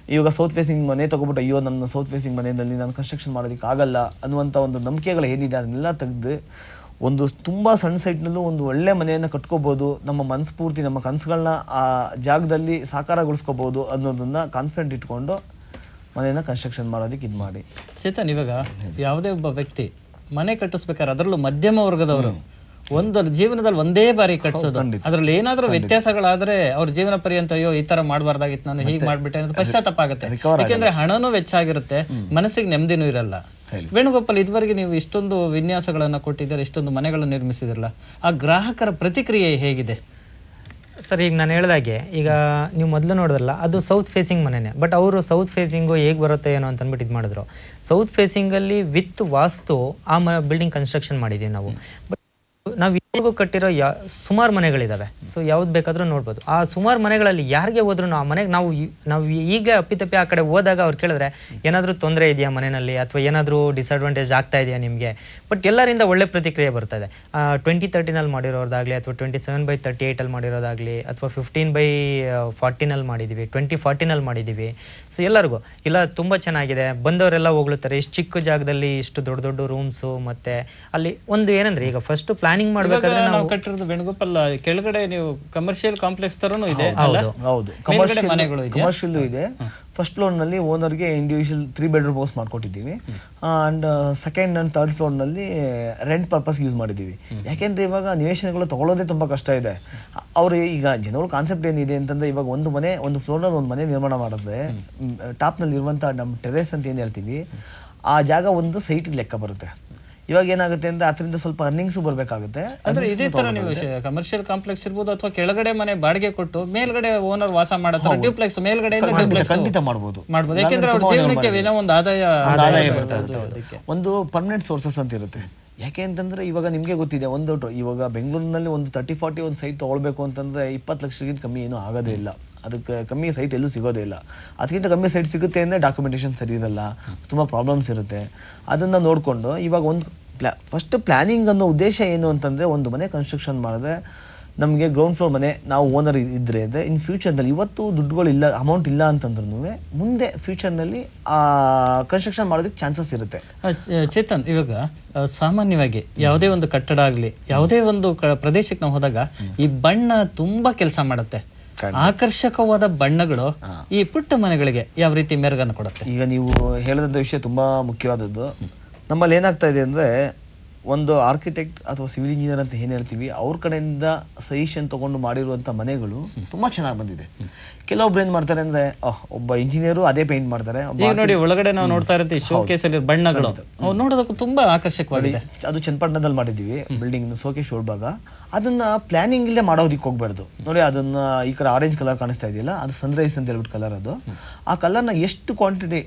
ಇವಾಗ ಸೌತ್ ಫೇಸಿಂಗ್ ಮನೆ ತೊಗೊಬಿಟ್ಟು ಅಯ್ಯೋ ನನ್ನ ಸೌತ್ ಫೇಸಿಂಗ್ ಮನೆಯಲ್ಲಿ ನಾನು ಕನ್ಸ್ಟ್ರಕ್ಷನ್ ಮಾಡೋದಕ್ಕೆ ಆಗಲ್ಲ ಅನ್ನುವಂಥ ಒಂದು ನಂಬಿಕೆಗಳು ಏನಿದೆ ಅದನ್ನೆಲ್ಲ ತೆಗೆದು ಒಂದು ತುಂಬ ಸಣ್ಣ ಸೈಟ್ನಲ್ಲೂ ಒಂದು ಒಳ್ಳೆ ಮನೆಯನ್ನು ಕಟ್ಕೋಬೋದು ನಮ್ಮ ಮನಸ್ಫೂರ್ತಿ ನಮ್ಮ ಕನಸುಗಳನ್ನ ಆ ಜಾಗದಲ್ಲಿ ಸಾಕಾರಗೊಳಿಸ್ಕೋಬೋದು ಅನ್ನೋದನ್ನು ಕಾನ್ಫಿಡೆಂಟ್ ಇಟ್ಕೊಂಡು ಮನೆಯನ್ನು ಕನ್ಸ್ಟ್ರಕ್ಷನ್ ಮಾಡೋದಕ್ಕೆ ಇದು ಮಾಡಿ ಚೇತನ್ ಇವಾಗ ಯಾವುದೇ ಒಬ್ಬ ವ್ಯಕ್ತಿ ಮನೆ ಕಟ್ಟಿಸ್ಬೇಕಾದ್ರೆ ಅದರಲ್ಲೂ ಮಧ್ಯಮ ವರ್ಗದವರು ಒಂದು ಜೀವನದಲ್ಲಿ ಒಂದೇ ಬಾರಿ ಕಟ್ಸೋದು. ಅದ್ರಲ್ಲಿ ಏನಾದ್ರೂ ವ್ಯತ್ಯಾಸಗಳಾದ್ರೆ ಅವ್ರ ಜೀವನ ಪರ್ಯಂತ ಅಯ್ಯೋ ಈ ತರ ಮಾಡಬಾರ್ದಾಗಿತ್ತು ನಾನು ಹೀಗೆ ಮಾಡ್ಬಿಟ್ಟೆ ಅನ್ನೋದು ಪಶ್ಚಾತ್ತಾಪ ಆಗುತ್ತೆ. ಯಾಕೆಂದ್ರೆ ಹಣನೂ ವೆಚ್ಚ ಆಗಿರುತ್ತೆ ಮನಸ್ಸಿಗೆ ನೆಮ್ಮದಿನೂ ಇರಲ್ಲ. ವೇಣುಗೋಪಾಲ್ ಇದುವರೆಗೆ ನೀವು ಇಷ್ಟೊಂದು ವಿನ್ಯಾಸಗಳನ್ನ ಕೊಟ್ಟಿದ್ದೀರಾ ಇಷ್ಟೊಂದು ಮನೆಗಳನ್ನು ನಿರ್ಮಿಸಿದಿರಲ್ಲ ಆ ಗ್ರಾಹಕರ ಪ್ರತಿಕ್ರಿಯೆ ಹೇಗಿದೆ? ಸರ್ ಈಗ ನಾನು ಹೇಳ್ದಾಗೆ ಈಗ ನೀವು ಮೊದಲು ನೋಡಿದ್ರಲ್ಲ ಅದು ಸೌತ್ ಫೇಸಿಂಗ್ ಮನೆಯೇ ಬಟ್ ಅವರು ಸೌತ್ ಫೇಸಿಂಗು ಹೇಗೆ ಬರುತ್ತೆ ಏನೋ ಅಂತ ಅಂದ್ಬಿಟ್ಟು ಇದು ಮಾಡಿದ್ರು ಸೌತ್ ಫೇಸಿಂಗಲ್ಲಿ ವಿತ್ ವಾಸ್ತು ಆ ಮ ಬಿಲ್ಡಿಂಗ್ ಕನ್ಸ್ಟ್ರಕ್ಷನ್ ಮಾಡಿದ್ದೀವಿ ನಾವು. ಬಟ್ ನಾವು ಇವಾಗ ಕಟ್ಟಿರೋ ಯಾ, ಸುಮಾರು ಮನೆಗಳಿದ್ದಾವೆ ಸೊ ಯಾವ್ದು ಬೇಕಾದರೂ ನೋಡ್ಬೋದು. ಆ ಸುಮಾರು ಮನೆಗಳಲ್ಲಿ ಯಾರಿಗೆ ಹೋದ್ರು ಆ ಮನೆಗೆ ನಾವು ನಾವು ಈಗ ಅಪ್ಪಿತಪ್ಪಿ ಆ ಕಡೆ ಹೋದಾಗ ಅವ್ರು ಕೇಳಿದ್ರೆ, ಏನಾದರೂ ತೊಂದರೆ ಇದೆಯಾ ಮನೆಯಲ್ಲಿ ಅಥವಾ ಏನಾದರೂ ಡಿಸಡ್ವಾಂಟೇಜ್ ಆಗ್ತಾ ಇದೆಯಾ ನಿಮಗೆ? ಬಟ್ ಎಲ್ಲರಿಂದ ಒಳ್ಳೆ ಪ್ರತಿಕ್ರಿಯೆ ಬರ್ತದೆ. ಟ್ವೆಂಟಿ ತರ್ಟಿನಲ್ಲಿ ಮಾಡಿರೋದಾಗಲಿ ಅಥವಾ ಟ್ವೆಂಟಿ ಸೆವೆನ್ ಬೈ ತರ್ಟಿ ಏಯ್ಟಲ್ಲಿ ಮಾಡಿರೋದಾಗಲಿ, ಅಥವಾ ಫಿಫ್ಟೀನ್ ಬೈ ಫಾರ್ಟಿನಲ್ಲಿ ಮಾಡಿದ್ದೀವಿ ಟ್ವೆಂಟಿ ಫಾರ್ಟಿನಲ್ಲಿ ಮಾಡಿದ್ದೀವಿ ಸೊ ಎಲ್ಲರಿಗೂ. ಇಲ್ಲ, ತುಂಬ ಚೆನ್ನಾಗಿದೆ. ಬಂದವರೆಲ್ಲ ಹೋಗ್ಲುತ್ತಾರೆ. ಇಷ್ಟು ಚಿಕ್ಕ ಜಾಗದಲ್ಲಿ ಇಷ್ಟು ದೊಡ್ಡ ದೊಡ್ಡ ರೂಮ್ಸು ಮತ್ತು ಅಲ್ಲಿ ಒಂದು ಏನಂದ್ರೆ, ಈಗ ಫಸ್ಟ್ ಪ್ಲಾನಿಂಗ್ ಮಾಡಬೇಕಾದ್ರೆ ಇವಾಗ ನಾವು ಕಟ್ಟಿರೋದು ವೇಣುಗೋಪಾಲ್ ಕೆಳಗಡೆ ನೀವು ಕಮರ್ಷಿಯಲ್ ಕಾಂಪ್ಲೆಕ್ಸ್ ತರನು ಇದೆ ಅಲ್ಲ? ಹೌದು ಕಮರ್ಷಿಯಲ್ ಮನೆಗಳು ಇದೆ ಕಮರ್ಷಿಯಲ್ ಇದೆ. ಫಸ್ಟ್ ಫ್ಲೋರ್ನಲ್ಲಿ ಓನರ್ಗೆ ಇಂಡಿವಿಜುವಲ್ ತ್ರೀ ಬೆಡ್ರೂಮ್ ಹೌಸ್ ಮಾಡ್ಕೊಟ್ಟಿದ್ದೀವಿ. ಅಂಡ್ ಸೆಕೆಂಡ್ ಆ್ಯಂಡ್ ಥರ್ಡ್ ಫ್ಲೋರ್ನಲ್ಲಿ ರೆಂಟ್ ಪರ್ಪಸ್ ಯೂಸ್ ಮಾಡಿದ್ದೀವಿ. ಯಾಕೆಂದ್ರೆ ಇವಾಗ ನಿವೇಶನಗಳು ತಗೊಳ್ಳೋದೇ ತುಂಬಾ ಕಷ್ಟ ಇದೆ. ಅವರು ಈಗ ಜನರು ಕಾನ್ಸೆಪ್ಟ್ ಏನಿದೆ ಅಂತಂದ್ರೆ ಇವಾಗ ಒಂದು ಮನೆ ಒಂದು ಫ್ಲೋರ್ನಲ್ಲಿ ಒಂದು ಮನೆ ನಿರ್ಮಾಣ ಮಾಡಿದ್ರೆ ಟಾಪ್ನಲ್ಲಿ ಇರುವಂತಹ ನಮ್ಮ ಟೆರೇಸ್ ಅಂತ ಏನ್ ಹೇಳ್ತೀವಿ ಆ ಜಾಗ ಒಂದು ಸೈಟ್ ಲೆಕ್ಕ ಬರುತ್ತೆ. ಇವಾಗ ಏನಾಗುತ್ತೆ ಅಂದ್ರೆ ಅದರಿಂದ ಸ್ವಲ್ಪ ಅರ್ನಿಂಗ್ಸ್ ಬರಬೇಕಾಗುತ್ತೆ. ಅಂದ್ರೆ ಇದೇ ತರ ನೀವು ಕಮರ್ಷಿಯಲ್ ಕಾಂಪ್ಲೆಕ್ಸ್ ಇರ್ಬೋದು ಅಥವಾ ಕೆಳಗಡೆ ಮನೆ ಬಾಡಿಗೆ ಕೊಟ್ಟು ಮೇಲ್ಗಡೆ ಓನರ್ ವಾಸ ಮಾಡತ್ತಾರೆ ತರ ಡ್ಯೂಪ್ಲೆಕ್ಸ್ ಮೇಲ್ಗಡೆಯಿಂದ ಡ್ಯೂಪ್ಲೆಕ್ಸ್ ಖಂಡಿತ ಮಾಡ್ಬೋದು. ಮಾಡ್ಬೋದು. ಯಾಕೆಂದ್ರೆ ಅವ್ರ ಜೀವನಕ್ಕೆ ಏನೋ ಒಂದು ಆದಾಯ ಆದಾಯ. ಒಂದು ಪರ್ಮನೆಂಟ್ ಸೋರ್ಸಸ್ ಅಂತ ಇರುತ್ತೆ. ಯಾಕೆ ಅಂತಂದ್ರೆ ಇವಾಗ ನಿಮಗೆ ಗೊತ್ತಿದೆ ಒಂದು ಇವಾಗ ಬೆಂಗಳೂರಿನಲ್ಲಿ ಒಂದು ತರ್ಟಿ ಫಾರ್ಟಿ ಒಂದು ಸೈಟ್ ತೊಗೊಳ್ಬೇಕು ಅಂತಂದ್ರೆ ಇಪ್ಪತ್ತು ಲಕ್ಷಕ್ಕಿಂತ ಕಮ್ಮಿ ಏನೂ ಆಗೋದೇ ಇಲ್ಲ. ಅದಕ್ಕೆ ಕಮ್ಮಿ ಸೈಟ್ ಎಲ್ಲೂ ಸಿಗೋದೇ ಇಲ್ಲ. ಅದಕ್ಕಿಂತ ಕಮ್ಮಿ ಸೈಟ್ ಸಿಗುತ್ತೆ ಅಂದರೆ ಡಾಕ್ಯುಮೆಂಟೇಷನ್ ಸರಿ ಇರಲ್ಲ. ತುಂಬ ಪ್ರಾಬ್ಲಮ್ಸ್ ಇರುತ್ತೆ. ಅದನ್ನು ನೋಡಿಕೊಂಡು ಇವಾಗ ಒಂದು ಪ್ಲ್ಯಾ ಫಸ್ಟ್ ಪ್ಲ್ಯಾನಿಂಗ್ ಅನ್ನೋ ಉದ್ದೇಶ ಏನು ಅಂತಂದರೆ ಒಂದು ಮನೆ ಕನ್ಸ್ಟ್ರಕ್ಷನ್ ಮಾಡಿದ್ರೆ ನಮಗೆ ಗ್ರೌಂಡ್ ಫ್ಲೋರ್ ಮನೆ, ನಾವು ಓನರ್ ಇದ್ದರೆ ಇದೆ ಇನ್ ಫ್ಯೂಚರ್ನಲ್ಲಿ ಇವತ್ತು ದುಡ್ಡುಗಳು ಇಲ್ಲ ಅಮೌಂಟ್ ಇಲ್ಲ ಅಂತಂದ್ರೂ ಮುಂದೆ ಫ್ಯೂಚರ್ನಲ್ಲಿ ಆ ಕನ್ಸ್ಟ್ರಕ್ಷನ್ ಮಾಡೋದಕ್ಕೆ ಚಾನ್ಸಸ್ ಇರುತ್ತೆ. ಚೇತನ್, ಇವಾಗ ಸಾಮಾನ್ಯವಾಗಿ ಯಾವುದೇ ಒಂದು ಕಟ್ಟಡ ಆಗಲಿ, ಯಾವುದೇ ಒಂದು ಪ್ರದೇಶಕ್ಕೆ ನಾವು ಹೋದಾಗ ಈ ಬಣ್ಣ ತುಂಬ ಕೆಲಸ ಮಾಡುತ್ತೆ. ಆಕರ್ಷಕವಾದ ಬಣ್ಣಗಳು ಈ ಪುಟ್ಟ ಮನೆಗಳಿಗೆ ಯಾವ ರೀತಿ ಮೆರುಗನ್ನು ಕೊಡುತ್ತೆ? ಈಗ ನೀವು ಹೇಳಿದಂಥ ವಿಷಯ ತುಂಬಾ ಮುಖ್ಯವಾದದ್ದು. ನಮ್ಮಲ್ಲಿ ಏನಾಗ್ತಾ ಇದೆ ಅಂದರೆ ಒಂದು ಆರ್ಕಿಟೆಕ್ಟ್ ಅಥವಾ ಸಿವಿಲ್ ಇಂಜಿನಿಯರ್ ಅಂತ ಏನು ಹೇಳ್ತೀವಿ ಅವ್ರ ಕಡೆಯಿಂದ ಸಜೆಷನ್ ತಗೊಂಡು ಮಾಡಿರುವಂಥ ಮನೆಗಳು ತುಂಬಾ ಚೆನ್ನಾಗಿ ಬಂದಿದೆ. ಕೆಲವೊಬ್ರು ಏನು ಮಾಡ್ತಾರೆ ಅಂದ್ರೆ ಒಬ್ಬ ಇಂಜಿನಿಯರು ಅದೇ ಪೇಂಟ್ ಮಾಡ್ತಾರೆ ಈಗ ನೋಡಿ ಒಳಗಡೆ ನಾವು ನೋಡ್ತಾ ಇರ್ತೀವಿ ಶೋಕೇಸ್ ಅಲ್ಲಿ ಬಣ್ಣಗಳು. ಅವು ನೋಡೋದಕ್ಕೂ ತುಂಬಾ ಆಕರ್ಷಕವಾಗಿದೆ. ಅದು ಚನ್ನಪಟ್ಟಣದಲ್ಲಿ ಮಾಡಿದ್ದೀವಿ ಬಿಲ್ಡಿಂಗ್ ಸೋಕೇಶ್ ಒಳಭಾಗ ಅದನ್ನ ಪ್ಲಾನಿಂಗ್ ಇಲ್ಲೇ ಮಾಡೋದಕ್ಕೆ ಹೋಗ್ಬಾರ್ದು. ನೋಡಿ ಅದನ್ನ ಈ ಕಡೆ ಆರೆಂಜ್ ಕಲರ್ ಕಾಣಿಸ್ತಾ ಇದೆಯಲ್ಲ ಅದು ಸನ್ರೈಸ್ ಅಂತ ಹೇಳ್ಬಿಟ್ಟು ಕಲರ್ ಅದು. ಆ ಕಲರ್ನ ಎಷ್ಟು ಕ್ವಾಂಟಿಟಿ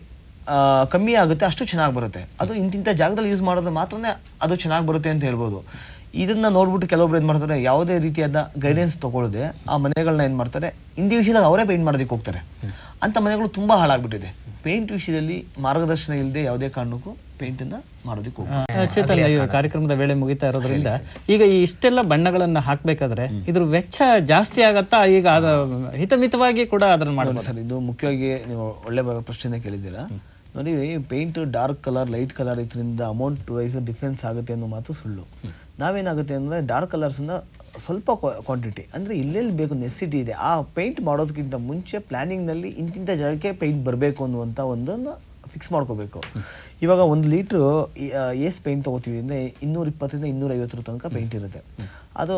ಕಮ್ಮಿ ಆಗುತ್ತೆ ಅಷ್ಟು ಚೆನ್ನಾಗಿ ಬರುತ್ತೆ. ಅದು ಇಂತಿಂಥ ಜಾಗದಲ್ಲಿ ಯೂಸ್ ಮಾಡೋದು ಮಾತ್ರನೇ ಅದು ಚೆನ್ನಾಗಿ ಬರುತ್ತೆ ಅಂತ ಹೇಳ್ಬೋದು. ಇದನ್ನ ನೋಡ್ಬಿಟ್ಟು ಕೆಲವೊಬ್ರು ಏನು ಮಾಡ್ತಾರೆ ಯಾವುದೇ ರೀತಿಯಾದ ಗೈಡೆನ್ಸ್ ತಗೊಳ್ಳದೆ ಆ ಮನೆಗಳನ್ನ ಏನು ಮಾಡ್ತಾರೆ ಇಂಡಿವಿಜುವಲಾಗಿ ಅವರೇ ಪೇಂಟ್ ಮಾಡೋದಕ್ಕೆ ಹೋಗ್ತಾರೆ. ಅಂತ ಮನೆಗಳು ತುಂಬಾ ಹಾಳಾಗ್ಬಿಟ್ಟಿದೆ. ಪೇಂಟ್ ವಿಷಯದಲ್ಲಿ ಮಾರ್ಗದರ್ಶನ ಇಲ್ಲದೆ ಯಾವುದೇ ಕಾರಣಕ್ಕೂ ಪೇಂಟನ್ನು ಮಾಡೋದಕ್ಕೆ ಹೋಗ್ತಾರೆ. ಚೇತನ್ ಕಾರ್ಯಕ್ರಮದ ವೇಳೆ ಮುಗಿತಾ ಇರೋದ್ರಿಂದ ಈಗ ಈ ಇಷ್ಟೆಲ್ಲ ಬಣ್ಣಗಳನ್ನ ಹಾಕ್ಬೇಕಾದ್ರೆ ಇದ್ರ ವೆಚ್ಚ ಜಾಸ್ತಿ ಆಗತ್ತಾ? ಈಗ ಅದು ಹಿತಮಿತವಾಗಿ ಕೂಡ ಅದನ್ನ ಮಾಡಬಹುದು ಸರ್ ಇದು ಮುಖ್ಯವಾಗಿ ನೀವು ಒಳ್ಳೆ ಪ್ರಶ್ನೆ ಕೇಳಿದ್ದೀರಾ. ನೋಡಿ paint dark colour light colour ಇದರಿಂದ ಅಮೌಂಟ್ ವೈಸ್ ಡಿಫ್ರೆನ್ಸ್ ಆಗುತ್ತೆ ಅನ್ನೋ ಮಾತು ಸುಳ್ಳು. ನಾವೇನಾಗುತ್ತೆ ಅಂದರೆ ಡಾರ್ಕ್ ಕಲರ್ಸನ್ನು ಸ್ವಲ್ಪ ಕ್ವಾಂಟಿಟಿ ಅಂದರೆ ಇಲ್ಲೆಲ್ಲಿ ಬೇಕು ನೆಸಿಟಿ ಇದೆ. ಆ ಪೇಂಟ್ ಮಾಡೋದಕ್ಕಿಂತ ಮುಂಚೆ ಪ್ಲ್ಯಾನಿಂಗ್ನಲ್ಲಿ ಇಂತಿಂಥ ಜಾಗಕ್ಕೆ ಪೇಂಟ್ ಬರಬೇಕು ಅನ್ನುವಂಥ ಒಂದನ್ನು ಫಿಕ್ಸ್ ಮಾಡ್ಕೋಬೇಕು. ಇವಾಗ ಒಂದು ಲೀಟ್ರು ಏಸ್ ಪೇಂಟ್ ತೊಗೋತೀವಿ ಅಂದರೆ ಇನ್ನೂರ ಇಪ್ಪತ್ತರಿಂದ ಇನ್ನೂರೈವತ್ತರ ತನಕ ಪೇಂಟ್ ಇರುತ್ತೆ. ಅದು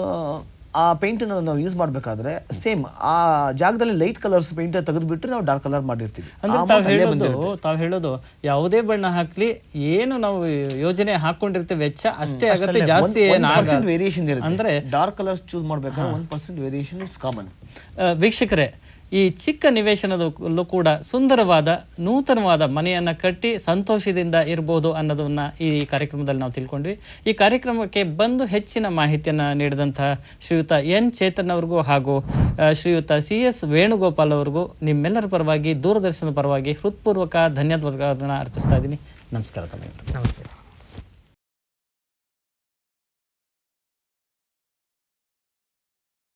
ಆ ಪೇಂಟನ್ನು ನಾವು ಯೂಸ್ ಮಾಡಬೇಕಾದ್ರೆ ಸೇಮ್ ಆ ಜಾಗದಲ್ಲಿ ಲೈಟ್ ಕಲರ್ಸ್ ಪೇಂಟ್ ತೆಗೆದುಬಿಟ್ಟು ನಾವು ಡಾರ್ಕ್ ಕಲರ್ ಮಾಡಿರ್ತೀವಿ. ಅಂದ್ರೆ ತಾವು ಹೇಳೋದು ಯಾವುದೇ ಬಣ್ಣ ಹಾಕ್ಲಿ ಏನು ನಾವು ಯೋಜನೆ ಹಾಕೊಂಡಿರ್ತೇವೆ ವೆಚ್ಚ ಅಷ್ಟೇ ಆಗುತ್ತೆ ಜಾಸ್ತಿ. ವೇರಿಯೇಷನ್ ಇರುತ್ತೆ. ಅಂದ್ರೆ ಡಾರ್ಕ್ ಕಲರ್ಸ್ ಚೂಸ್ ಮಾಡ್ಬೇಕಾದ್ರೆ one percent variation is common ವೀಕ್ಷಕರೇ ಈ ಚಿಕ್ಕ ನಿವೇಶನದಲ್ಲೂ ಕೂಡ ಸುಂದರವಾದ, ನೂತನವಾದ ಮನೆಯನ್ನು ಕಟ್ಟಿ ಸಂತೋಷದಿಂದ ಇರ್ಬೋದು ಅನ್ನೋದನ್ನ ಈ ಕಾರ್ಯಕ್ರಮದಲ್ಲಿ ನಾವು ತಿಳ್ಕೊಂಡ್ವಿ. ಈ ಕಾರ್ಯಕ್ರಮಕ್ಕೆ ಬಂದು ಹೆಚ್ಚಿನ ಮಾಹಿತಿಯನ್ನು ನೀಡಿದಂತಹ ಶ್ರೀಯುತ ಎನ್ ಚೇತನ್ ಅವ್ರಿಗೂ ಹಾಗೂ ಶ್ರೀಯುತ ಸಿ ಎಸ್ ವೇಣುಗೋಪಾಲ್ ಅವ್ರಿಗೂ ನಿಮ್ಮೆಲ್ಲರ ಪರವಾಗಿ, ದೂರದರ್ಶನದ ಪರವಾಗಿ ಹೃತ್ಪೂರ್ವಕ ಧನ್ಯವಾದಗಳನ್ನು ಅರ್ಪಿಸ್ತಾ ಇದ್ದೀನಿ. ನಮಸ್ಕಾರ ತಮಗೆ ನಮಸ್ತೆ.